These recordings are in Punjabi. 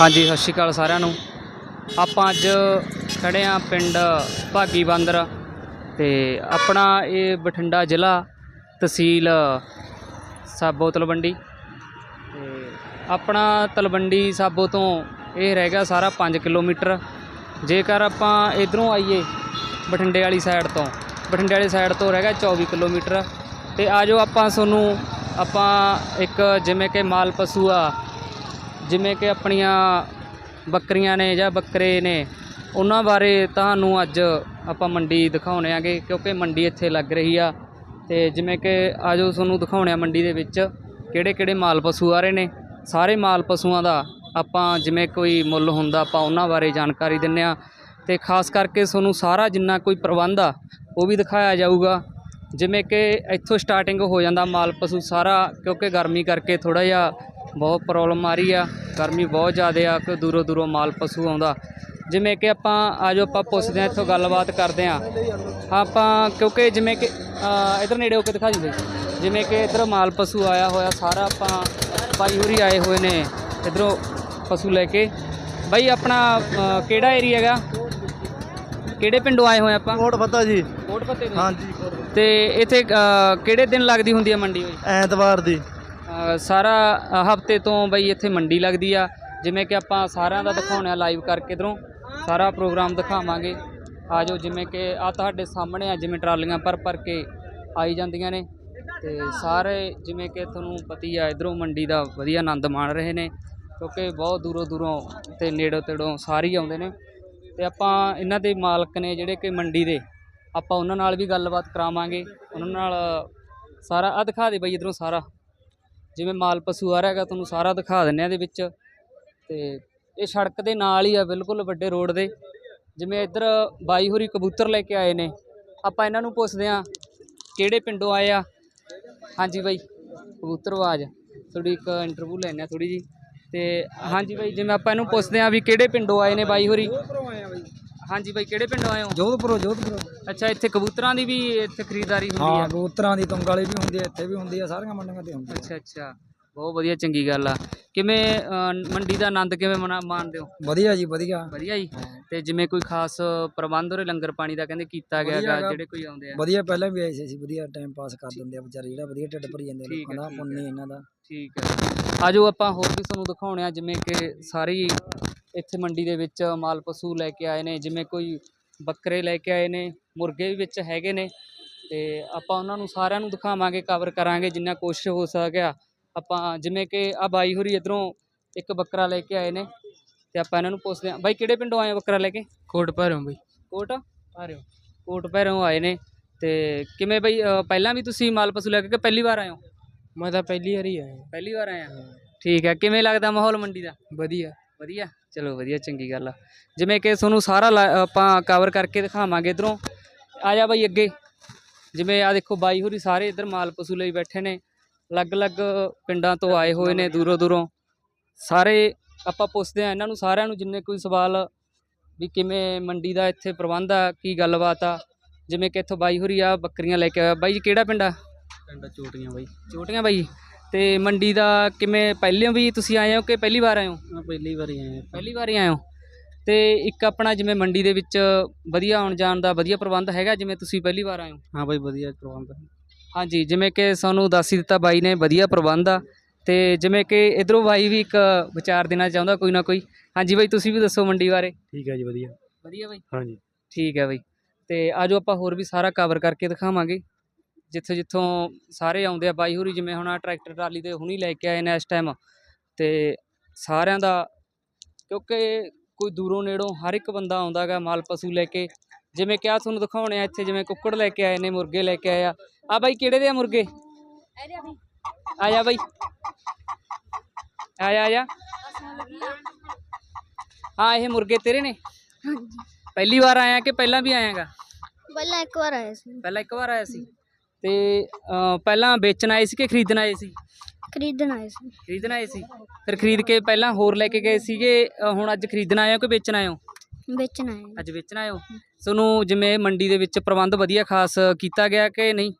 ਹਾਂਜੀ, ਸਤਿ ਸ਼੍ਰੀ ਅਕਾਲ ਸਾਰਿਆਂ ਨੂੰ। ਆਪਾਂ ਅੱਜ ਖੜੇ ਆ ਪਿੰਡ ਭਾਗੀ ਬਾਂਦਰ ਤੇ ਆਪਣਾ ਇਹ ਬਠਿੰਡਾ ਜ਼ਿਲ੍ਹਾ ਤਹਿਸੀਲ ਸਾਬੋ ਤਲਵੰਡੀ ਤੇ ਆਪਣਾ ਤਲਵੰਡੀ ਸਾਬੋ ਤੋਂ ਇਹ ਰਹਿ ਗਿਆ ਸਾਰਾ 5 ਕਿਲੋਮੀਟਰ। ਜੇਕਰ ਆਪਾਂ ਇਧਰੋਂ ਆਈਏ ਬਠਿੰਡੇ ਵਾਲੀ ਸਾਈਡ ਤੋਂ, ਬਠਿੰਡੇ ਵਾਲੀ ਸਾਈਡ ਤੋਂ ਰਹਿ ਗਿਆ 24 ਕਿਲੋਮੀਟਰ। ਤੇ ਆਜੋ ਆਪਾਂ ਤੁਹਾਨੂੰ, ਆਪਾਂ ਇੱਕ ਜਿਵੇਂ ਕਿ ਮਾਲ ਪਸ਼ੂ ਆ ਜਿਵੇਂ ਕਿ ਆਪਣੀਆਂ ਬੱਕਰੀਆਂ ਨੇ ਜਾਂ ਬੱਕਰੇ ਨੇ, ਉਹਨਾਂ ਬਾਰੇ ਤੁਹਾਨੂੰ ਅੱਜ ਆਪਾਂ ਮੰਡੀ ਦਿਖਾਉਣੇ ਆਗੇ, ਕਿਉਂਕਿ ਮੰਡੀ ਇੱਥੇ ਲੱਗ ਰਹੀ ਆ। ਤੇ ਜਿਵੇਂ ਕਿ ਆਜੋ ਤੁਹਾਨੂੰ ਦਿਖਾਉਣੇ ਆ ਮੰਡੀ ਦੇ ਵਿੱਚ ਕਿਹੜੇ ਕਿਹੜੇ ਮਾਲ ਪਸ਼ੂ ਆ ਰਹੇ ਨੇ। ਸਾਰੇ ਮਾਲ ਪਸ਼ੂਆਂ ਦਾ ਆਪਾਂ ਜਿਵੇਂ ਕੋਈ ਮੁੱਲ ਹੁੰਦਾ, ਆਪਾਂ ਉਹਨਾਂ ਬਾਰੇ ਜਾਣਕਾਰੀ ਦਿੰਨੇ ਆ। ਤੇ ਖਾਸ ਕਰਕੇ ਤੁਹਾਨੂੰ ਸਾਰਾ ਜਿੰਨਾ ਕੋਈ ਪ੍ਰਬੰਧ ਆ, ਉਹ ਵੀ ਦਿਖਾਇਆ ਜਾਊਗਾ। ਜਿਵੇਂ ਕਿ ਇੱਥੋਂ ਸਟਾਰਟਿੰਗ ਹੋ ਜਾਂਦਾ ਮਾਲ ਪਸ਼ੂ ਸਾਰਾ ਕਿਉਂਕਿ ਗਰਮੀ ਕਰਕੇ ਥੋੜਾ ਜਿਹਾ ਬਹੁਤ ਪ੍ਰੋਬਲਮ ਆ ਰਹੀ ਆ ਗਰਮੀ ਬਹੁਤ ਜ਼ਿਆਦਾ ਆ ਕਿ ਦੂਰੋਂ ਦੂਰੋਂ ਮਾਲ ਪਸ਼ੂ ਆਉਂਦਾ। ਜਿਵੇਂ ਕਿ ਆਪਾਂ ਆਜੋ ਆਪਾਂ ਪੁੱਛਦੇ ਆ ਇੱਥੋਂ ਗੱਲਬਾਤ ਕਰਦੇ ਆ ਆਪਾਂ ਕਿਉਂਕਿ ਜਿਵੇਂ ਕਿ ਇੱਧਰ ਨੇੜੇ ਹੋ ਕੇ ਦਿਖਾ ਦਿੰਦੇ ਜਿਵੇਂ ਕਿ ਇੱਧਰ ਮਾਲ ਪਸ਼ੂ ਆਇਆ ਹੋਇਆ ਸਾਰਾ ਆਪਾਂ ਬਾਈ ਹੋਰੀ ਆਏ ਹੋਏ ਨੇ ਇੱਧਰੋਂ ਪਸ਼ੂ ਲੈ ਕੇ। ਬਾਈ ਆਪਣਾ ਕਿਹੜਾ ਏਰੀਆ ਹੈਗਾ? ਕਿਹੜੇ ਪਿੰਡੋਂ ਆਏ ਹੋਏ ਆਪਾਂ? ਕੋਟ ਫੱਤਾ ਜੀ। ਕੋਟ ਪੱਤੇ ਤੋਂ। ਹਾਂਜੀ ਤੇ ਇੱਥੇ ਅ, ਕਿਹੜੇ ਦਿਨ ਲੱਗਦੀ ਹੁੰਦੀ ਹੈ ਮੰਡੀ ਹੋਈ? ਐਤਵਾਰ ਦੀ। ਅ, ਸਾਰਾ ਹਫ਼ਤੇ ਤੋਂ ਬਈ ਇੱਥੇ ਮੰਡੀ ਲੱਗਦੀ ਆ। ਜਿਵੇਂ ਕਿ ਆਪਾਂ ਸਾਰਿਆਂ ਦਾ ਦਿਖਾਉਣਾ ਲਾਈਵ ਕਰਕੇ ਇਧਰੋਂ। ਸਾਰਾ ਪ੍ਰੋਗਰਾਮ ਦਿਖਾਵਾਂਗੇ। ਆਜੋ ਜਿਵੇਂ ਕਿ ਆ ਤੁਹਾਡੇ ਸਾਹਮਣੇ ਆ ਜਿਵੇਂ ਟਰਾਲੀਆਂ ਭਰ ਭਰ ਕੇ ਆਈ ਜਾਂਦੀਆਂ ਨੇ। ਤੇ ਸਾਰੇ ਜਿਵੇਂ ਕਿ ਤੁਹਾਨੂੰ ਪਤੀ ਆ ਇਧਰੋਂ ਮੰਡੀ ਦਾ ਵਧੀਆ ਆਨੰਦ ਮਾਣ ਰਹੇ ਨੇ। ਕਿਉਂਕਿ ਬਹੁਤ ਦੂਰੋਂ ਦੂਰੋਂ ਤੇ ਨੇੜੋਂ ਤੇੜੋਂ ਸਾਰੇ ਹੀ ਆਉਂਦੇ ਨੇ। ਤੇ ਆਪਾਂ ਇਹਨਾਂ ਦੇ ਮਾਲਕ ਨੇ ਜਿਹੜੇ ਕਿ ਮੰਡੀ ਦੇ ਆਪਾਂ ਉਹਨਾਂ ਨਾਲ ਵੀ ਗੱਲਬਾਤ ਕਰਾਵਾਂਗੇ। ਉਹਨਾਂ ਨਾਲ ਸਾਰਾ ਆ ਦਿਖਾ ਦੇ ਬਈ ਇਧਰੋਂ ਸਾਰਾ। ਜਿਵੇਂ ਮਾਲ ਪਸ਼ੂ ਆ ਰਿਹਾ ਹੈਗਾ, ਤੁਹਾਨੂੰ ਸਾਰਾ ਦਿਖਾ ਦਿੰਨੇ ਆ ਇਹਦੇ ਵਿੱਚ। ਤੇ ਇਹ ਸੜਕ ਦੇ ਨਾਲ ਹੀ ਆ, ਬਿਲਕੁਲ ਵੱਡੇ ਰੋਡ ਦੇ। ਜਿਵੇਂ ਇੱਧਰ ਬਾਈ ਹੋਰੀ ਕਬੂਤਰ ਲੈ ਕੇ ਆਏ ਨੇ। ਆਪਾਂ ਇਹਨਾਂ ਨੂੰ ਪੁੱਛਦੇ ਆ ਕਿਹੜੇ ਪਿੰਡੋਂ ਆਏ ਆ? ਹਾਂਜੀ ਬਾਈ, ਕਬੂਤਰ ਆਵਾਜ਼। ਥੋੜੀ ਇੱਕ ਇੰਟਰਵਿਊ ਲੈਣੇ ਆ ਥੋੜੀ ਜੀ ਤੇ ਹਾਂਜੀ ਬਾਈ, ਜਿਵੇਂ ਆਪਾਂ ਇਹਨੂੰ ਪੁੱਛਦੇ ਆ ਵੀ ਕਿਹੜੇ ਪਿੰਡੋਂ ਆਏ ਨੇ ਬਾਈ ਹੋਰੀ? ਹਾਂਜੀ ਬਾਈ, ਕਿਹੜੇ ਪਿੰਡੋਂ ਆਏ ਹੋ? ਜੋਧਪੁਰੋਂ ਜੋਧਪੁਰੋਂ। ਅੱਛਾ ਇੱਥੇ ਕਬੂਤਰਾਂ ਦੀ ਵੀ ਇੱਥੇ ਖਰੀਦਦਾਰੀ ਹੁੰਦੀ ਹਾਂ ਆ? ਕਬੂਤਰਾਂ ਦੀ ਤੁੰਗ ਵਾਲੀ ਵੀ ਹੁੰਦੀ ਹੈ ਇੱਥੇ ਵੀ ਹੁੰਦੀ ਹੈ ਸਾਰੀਆਂ ਮੰਡੀਆਂ ਤੇ ਹੁੰਦੀ ਹੈ ਅੱਛਾ ਅੱਛਾ। ਬਹੁਤ ਵਧੀਆ ਚੰਗੀ ਗੱਲ ਆ। ਕਿਵੇਂ ਅ, ਮੰਡੀ ਦਾ ਆਨੰਦ ਕਿਵੇਂ ਮਨਾ ਮਾਣਦੇ ਹੋ? ਵਧੀਆ ਜੀ ਵਧੀਆ। ਵਧੀਆ ਜੀ। ਤੇ ਜਿਵੇਂ ਕੋਈ ਖਾਸ ਪ੍ਰਬੰਧ ਉਰੇ ਲੰਗਰ ਪਾਣੀ ਦਾ ਕਹਿੰਦੇ ਕੀਤਾ ਗਿਆ ਵਧੀਆ ਗਾ ਹੈਗਾ। ਜਿਹੜੇ ਕੋਈ ਆਉਂਦੇ ਆ। ਵਧੀਆ ਪਹਿਲਾਂ ਵੀ ਆਏ ਸੀ ਅਸੀਂ ਵਧੀਆ ਟਾਈਮ ਪਾਸ ਕਰ ਦਿੰਦੇ ਆ ਵਿਚਾਰੇ ਜਿਹੜਾ ਵਧੀਆ ਢਿੱਡ ਭਰੀ ਜਾਂਦੇ ਠੀਕ ਲੋਕਾਂ ਹੈ, ਦਾ ਠੀਕ ਪੁੰਨ ਨਹੀਂ ਇਹਨਾਂ ਦਾ। ਠੀਕ ਹੈ ਆਜੋ ਆਪਾਂ ਹੋਰ ਵੀ ਤੁਹਾਨੂੰ ਦਿਖਾਉਣੇ ਆ ਜਿਵੇਂ ਕਿ ਸਾਰੀ ਇੱਥੇ ਮੰਡੀ ਦੇ ਵਿੱਚ ਮਾਲ ਪਸ਼ੂ ਲੈ ਕੇ ਆਏ ਨੇ ਜਿਵੇਂ ਕੋਈ ਬੱਕਰੇ ਲੈ ਕੇ ਆਏ ਨੇ ਮੁਰਗੇ ਵੀ ਵਿੱਚ ਹੈਗੇ ਨੇ ਤੇ ਆਪਾਂ ਉਹਨਾਂ ਨੂੰ ਸਾਰਿਆਂ ਨੂੰ ਦਿਖਾਵਾਂਗੇ ਕਵਰ ਕਰਾਂਗੇ ਜਿੰਨਾ ਕੋਸ਼ਿਸ਼ ਹੋ ਸਕਿਆ। ਆਪਾਂ ਜਿਵੇਂ ਕਿ ਆ ਬਾਈ ਹੋਰੀ ਇਧਰੋਂ ਇੱਕ ਬੱਕਰਾ ਲੈ ਕੇ ਆਏ ਨੇ ਤੇ ਆਪਾਂ ਇਹਨਾਂ ਨੂੰ ਪੁੱਛਦੇ ਹਾਂ। ਬਾਈ ਕਿਹੜੇ ਪਿੰਡੋਂ ਆਏ ਹੋ ਬੱਕਰਾ ਲੈ ਕੇ? ਕੋਟ ਭਰੋਂ ਬਈ। ਕੋਟ ਭੈਰੋਂ। ਕੋਟ ਭੈਰੋਂ ਆਏ ਨੇ ਤੇ ਕਿਵੇਂ ਬਈ ਪਹਿਲਾਂ ਵੀ ਤੁਸੀਂ ਮਾਲ ਪਸ਼ੂ ਲੈ ਕੇ ਪਹਿਲੀ ਵਾਰ ਆਏ ਹੋ? ਮੈਂ ਤਾਂ ਪਹਿਲੀ ਵਾਰੀ ਆਇਆ ਪਹਿਲੀ ਵਾਰ ਆਏ ਆ ਠੀਕ ਹੈ ਕਿਵੇਂ ਲੱਗਦਾ ਮਾਹੌਲ ਮੰਡੀ ਦਾ? ਵਧੀਆ। ਵਧੀਆ। ਚਲੋ ਵਧੀਆ ਚੰਗੀ ਗੱਲ ਆ। ਜਿਵੇਂ ਕਿ ਤੁਹਾਨੂੰ ਸਾਰਾ ਆਪਾਂ ਕਵਰ ਕਰਕੇ ਦਿਖਾਵਾਂਗੇ ਇਧਰੋਂ। ਆ ਜਾ ਬਾਈ ਅੱਗੇ। ਜਿਵੇਂ ਆ ਦੇਖੋ ਬਾਈ ਹੋਰੀ ਸਾਰੇ ਇਧਰ ਮਾਲ ਪਸ਼ੂ ਲਈ ਬੈਠੇ ਨੇ। ਅਲੱਗ-ਅਲੱਗ ਪਿੰਡਾਂ ਤੋਂ ਆਏ ਹੋਏ ਨੇ ਦੂਰੋਂ ਦੂਰੋਂ। ਸਾਰੇ ਆਪਾਂ ਪੁੱਛਦੇ ਆ ਇਹਨਾਂ ਨੂੰ ਸਾਰਿਆਂ ਨੂੰ ਜਿੰਨੇ ਕੋਈ ਸਵਾਲ ਵੀ ਕਿਵੇਂ ਮੰਡੀ ਦਾ ਇੱਥੇ ਪ੍ਰਬੰਧ ਆ ਕੀ ਗੱਲਬਾਤ ਆ। ਜਿਵੇਂ ਕਿ ਇੱਥੋਂ ਬਾਈ ਹੋਰੀ ਆ ਬੱਕਰੀਆਂ ਲੈ ਕੇ ਆਇਆ। ਬਾਈ ਜੀ ਕਿਹੜਾ ਪਿੰਡ ਆ? ਪਿੰਡ ਚੋਟੀਆਂ ਬਈ। ਛੋਟੀਆਂ ਬਾਈ। ਤੇ ਮੰਡੀ ਦਾ ਕਿਵੇਂ ਪਹਿਲੇ ਵੀ ਤੁਸੀਂ ਆਏ ਹੋ ਕਿ ਪਹਿਲੀ ਵਾਰ ਆਏ ਹੋ? ਪਹਿਲੀ ਵਾਰੀ ਆਇਆ। ਪਹਿਲੀ ਵਾਰੀ ਆਏ ਹੋ? ਤੇ ਇੱਕ ਆਪਣਾ ਜਿਵੇਂ ਮੰਡੀ ਦੇ ਵਿੱਚ ਵਧੀਆ ਆਉਣ ਜਾਣ ਦਾ ਵਧੀਆ ਪ੍ਰਬੰਧ ਹੈਗਾ ਜਿਵੇਂ ਤੁਸੀਂ ਪਹਿਲੀ ਵਾਰ ਆਏ ਹੋ? ਹਾਂ ਬਈ ਵਧੀਆ ਪ੍ਰਬੰਧ ਹਾਂਜੀ ਜਿਵੇਂ ਕਿ ਸਾਨੂੰ ਦੱਸ ਹੀ ਦਿੱਤਾ ਬਾਈ ਨੇ ਵਧੀਆ ਪ੍ਰਬੰਧ ਆ। ਤੇ ਜਿਵੇਂ ਕਿ ਇਧਰੋਂ ਬਾਈ ਵੀ ਇੱਕ ਵਿਚਾਰ ਦੇਣਾ ਚਾਹੁੰਦਾ ਕੋਈ ਨਾ ਕੋਈ। ਹਾਂਜੀ ਬਾਈ ਤੁਸੀਂ ਵੀ ਦੱਸੋ ਮੰਡੀ ਬਾਰੇ। ਠੀਕ ਹੈ ਜੀ ਵਧੀਆ। ਵਧੀਆ ਬਾਈ? ਹਾਂਜੀ। ਠੀਕ ਹੈ ਬਾਈ। ਤੇ ਆਜੋ ਆਪਾਂ ਹੋਰ ਵੀ ਸਾਰਾ ਕਵਰ ਕਰਕੇ ਦਿਖਾਵਾਂਗੇ। ਜਿੱਥੋਂ ਜਿੱਥੋਂ ਸਾਰੇ ਆਉਂਦੇ ਆ ਬਾਈ ਹੋਰੀ ਜਿਵੇਂ ਹੁਣ ਆਹ ਟਰੈਕਟਰ ਟਰਾਲੀ ਤੇ ਹੁਣੀ ਲੈ ਕੇ ਆਏ ਨੇ ਇਸ ਟਾਈਮ ਤੇ ਸਾਰਿਆਂ ਦਾ ਕਿਉਂਕਿ ਕੋਈ ਦੂਰੋਂ ਨੇੜੋਂ ਹਰ ਇੱਕ ਬੰਦਾ ਆਉਂਦਾ ਗਾ ਮਾਲ ਪਸ਼ੂ ਲੈ ਕੇ। ਜਿਵੇਂ ਕਿ ਆਹ ਤੁਹਾਨੂੰ ਦਿਖਾਉਣੇ ਆ ਇੱਥੇ ਜਿਵੇਂ ਕੁੱਕੜ ਲੈ ਕੇ ਆਏ ਨੇ ਮੁਰਗੇ ਲੈ ਕੇ ਆਏ ਆ। ਆ ਬਾਈ ਕਿਹੜੇ ਦੇ ਆ ਮੁਰਗੇ? ਆ ਜਾ ਬਾਈ। ਆ ਜਾ ਆ ਜਾ। ਹਾਂ ਇਹ ਮੁਰਗੇ ਤੇਰੇ ਨੇ? ਹਾਂਜੀ। ਪਹਿਲੀ ਵਾਰ ਆਇਆ ਕਿ ਪਹਿਲਾਂ ਵੀ ਆਇਆਗਾ? ਪਹਿਲਾਂ ਇੱਕ ਵਾਰ ਆਇਆ ਸੀ। ਪਹਿਲਾਂ ਇੱਕ ਵਾਰ ਆਇਆ ਸੀ? ਤੇ ਪਹਿਲਾਂ ਵੇਚਣ ਆਏ ਸੀ ਕਿ ਖਰੀਦਣ ਆਏ ਸੀ? ਖਰੀਦਣ ਆਏ ਸੀ। ਖਰੀਦਣ ਆਏ ਸੀ? ਫਿਰ ਖਰੀਦ ਕੇ ਪਹਿਲਾਂ ਹੋਰ ਲੈ ਕੇ ਗਏ ਸੀਗੇ ਹੁਣ ਅੱਜ ਖਰੀਦਣ ਆਏ ਹੋ ਕਿ ਵੇਚਣ ਆਏ ਹੋ? ਵੇਚਣ ਆਏ ਅੱਜ ਵੇਚਣ ਆਏ ਹੋ? ਤੁਹਾਨੂੰ ਜਿਵੇਂ ਮੰਡੀ ਦੇ ਵਿੱਚ ਪ੍ਰਬੰਧ ਵਧੀਆ ਖਾਸ ਕੀਤਾ ਗਿਆ ਕਿ ਨਹੀਂ?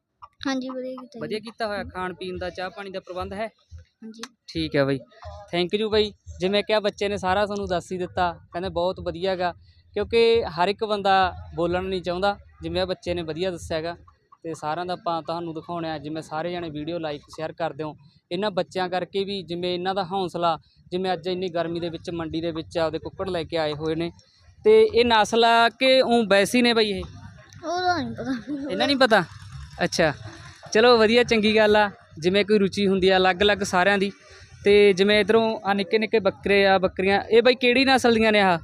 ਹਾਂਜੀ ਵਧੀਆ ਕੀਤਾ ਜੀ। ਵਧੀਆ ਕੀਤਾ ਹੋਇਆ ਖਾਣ ਪੀਣ ਦਾ ਚਾਹ ਪਾਣੀ ਦਾ ਪ੍ਰਬੰਧ ਹੈ? ਹਾਂਜੀ। ਠੀਕ ਹੈ ਬਾਈ। ਥੈਂਕ ਯੂ ਬਾਈ। ਜਿਵੇਂ ਕਿਹਾ ਬੱਚੇ ਨੇ ਸਾਰਾ ਤੁਹਾਨੂੰ ਦੱਸ ਹੀ ਦਿੱਤਾ ਕਹਿੰਦੇ ਬਹੁਤ ਵਧੀਆ ਹੈਗਾ ਕਿਉਂਕਿ ਹਰ ਇੱਕ ਬੰਦਾ ਬੋਲਣ ਨਹੀਂ ਚਾਹੁੰਦਾ ਜਿਵੇਂ ਇਹ ਬੱਚੇ ਨੇ ਵਧੀਆ ਦੱਸਿਆ ਹੈਗਾ ਤੇ ਸਾਰਿਆਂ ਦਾ ਆਪਾਂ ਤੁਹਾਨੂੰ ਦਿਖਾਉਣਾ ਜਿਵੇਂ ਸਾਰੇ ਜਣੇ ਵੀਡੀਓ ਲਾਈਕ ਸ਼ੇਅਰ ਕਰਦੇ ਹੋ। ਇਹਨਾਂ ਬੱਚਿਆਂ ਕਰਕੇ ਵੀ ਜਿਵੇਂ ਇਹਨਾਂ ਦਾ ਹੌਸਲਾ ਜਿਵੇਂ ਅੱਜ ਇੰਨੀ ਗਰਮੀ ਦੇ ਵਿੱਚ ਮੰਡੀ ਦੇ ਵਿੱਚ ਆਪਦੇ ਕੁੱਕੜ ਲੈ ਕੇ ਆਏ ਹੋਏ ਨੇ। ਤੇ ਇਹ ਨਸਲ ਆ ਕਿ ਉਹ ਵੈਸੀ ਨੇ ਬਾਈ ਇਹ? ਉਹਦਾ ਨਹੀਂ ਪਤਾ। ਇਹਨਾਂ ਨਹੀਂ ਪਤਾ? ਅੱਛਾ। ਚਲੋ ਵਧੀਆ ਚੰਗੀ ਗੱਲ ਆ। ਜਿਵੇਂ ਕੋਈ ਰੁਚੀ ਹੁੰਦੀ ਆ ਅਲੱਗ-ਅਲੱਗ ਸਾਰਿਆਂ ਦੀ। ਤੇ ਜਿਵੇਂ ਇਧਰੋਂ ਆ ਨਿੱਕੇ ਨਿੱਕੇ ਬੱਕਰੇ ਆ ਬੱਕਰੀਆਂ। ਇਹ ਬਾਈ ਕਿਹੜੀ ਨਸਲ ਦੀਆਂ ਨੇ ਆਹ?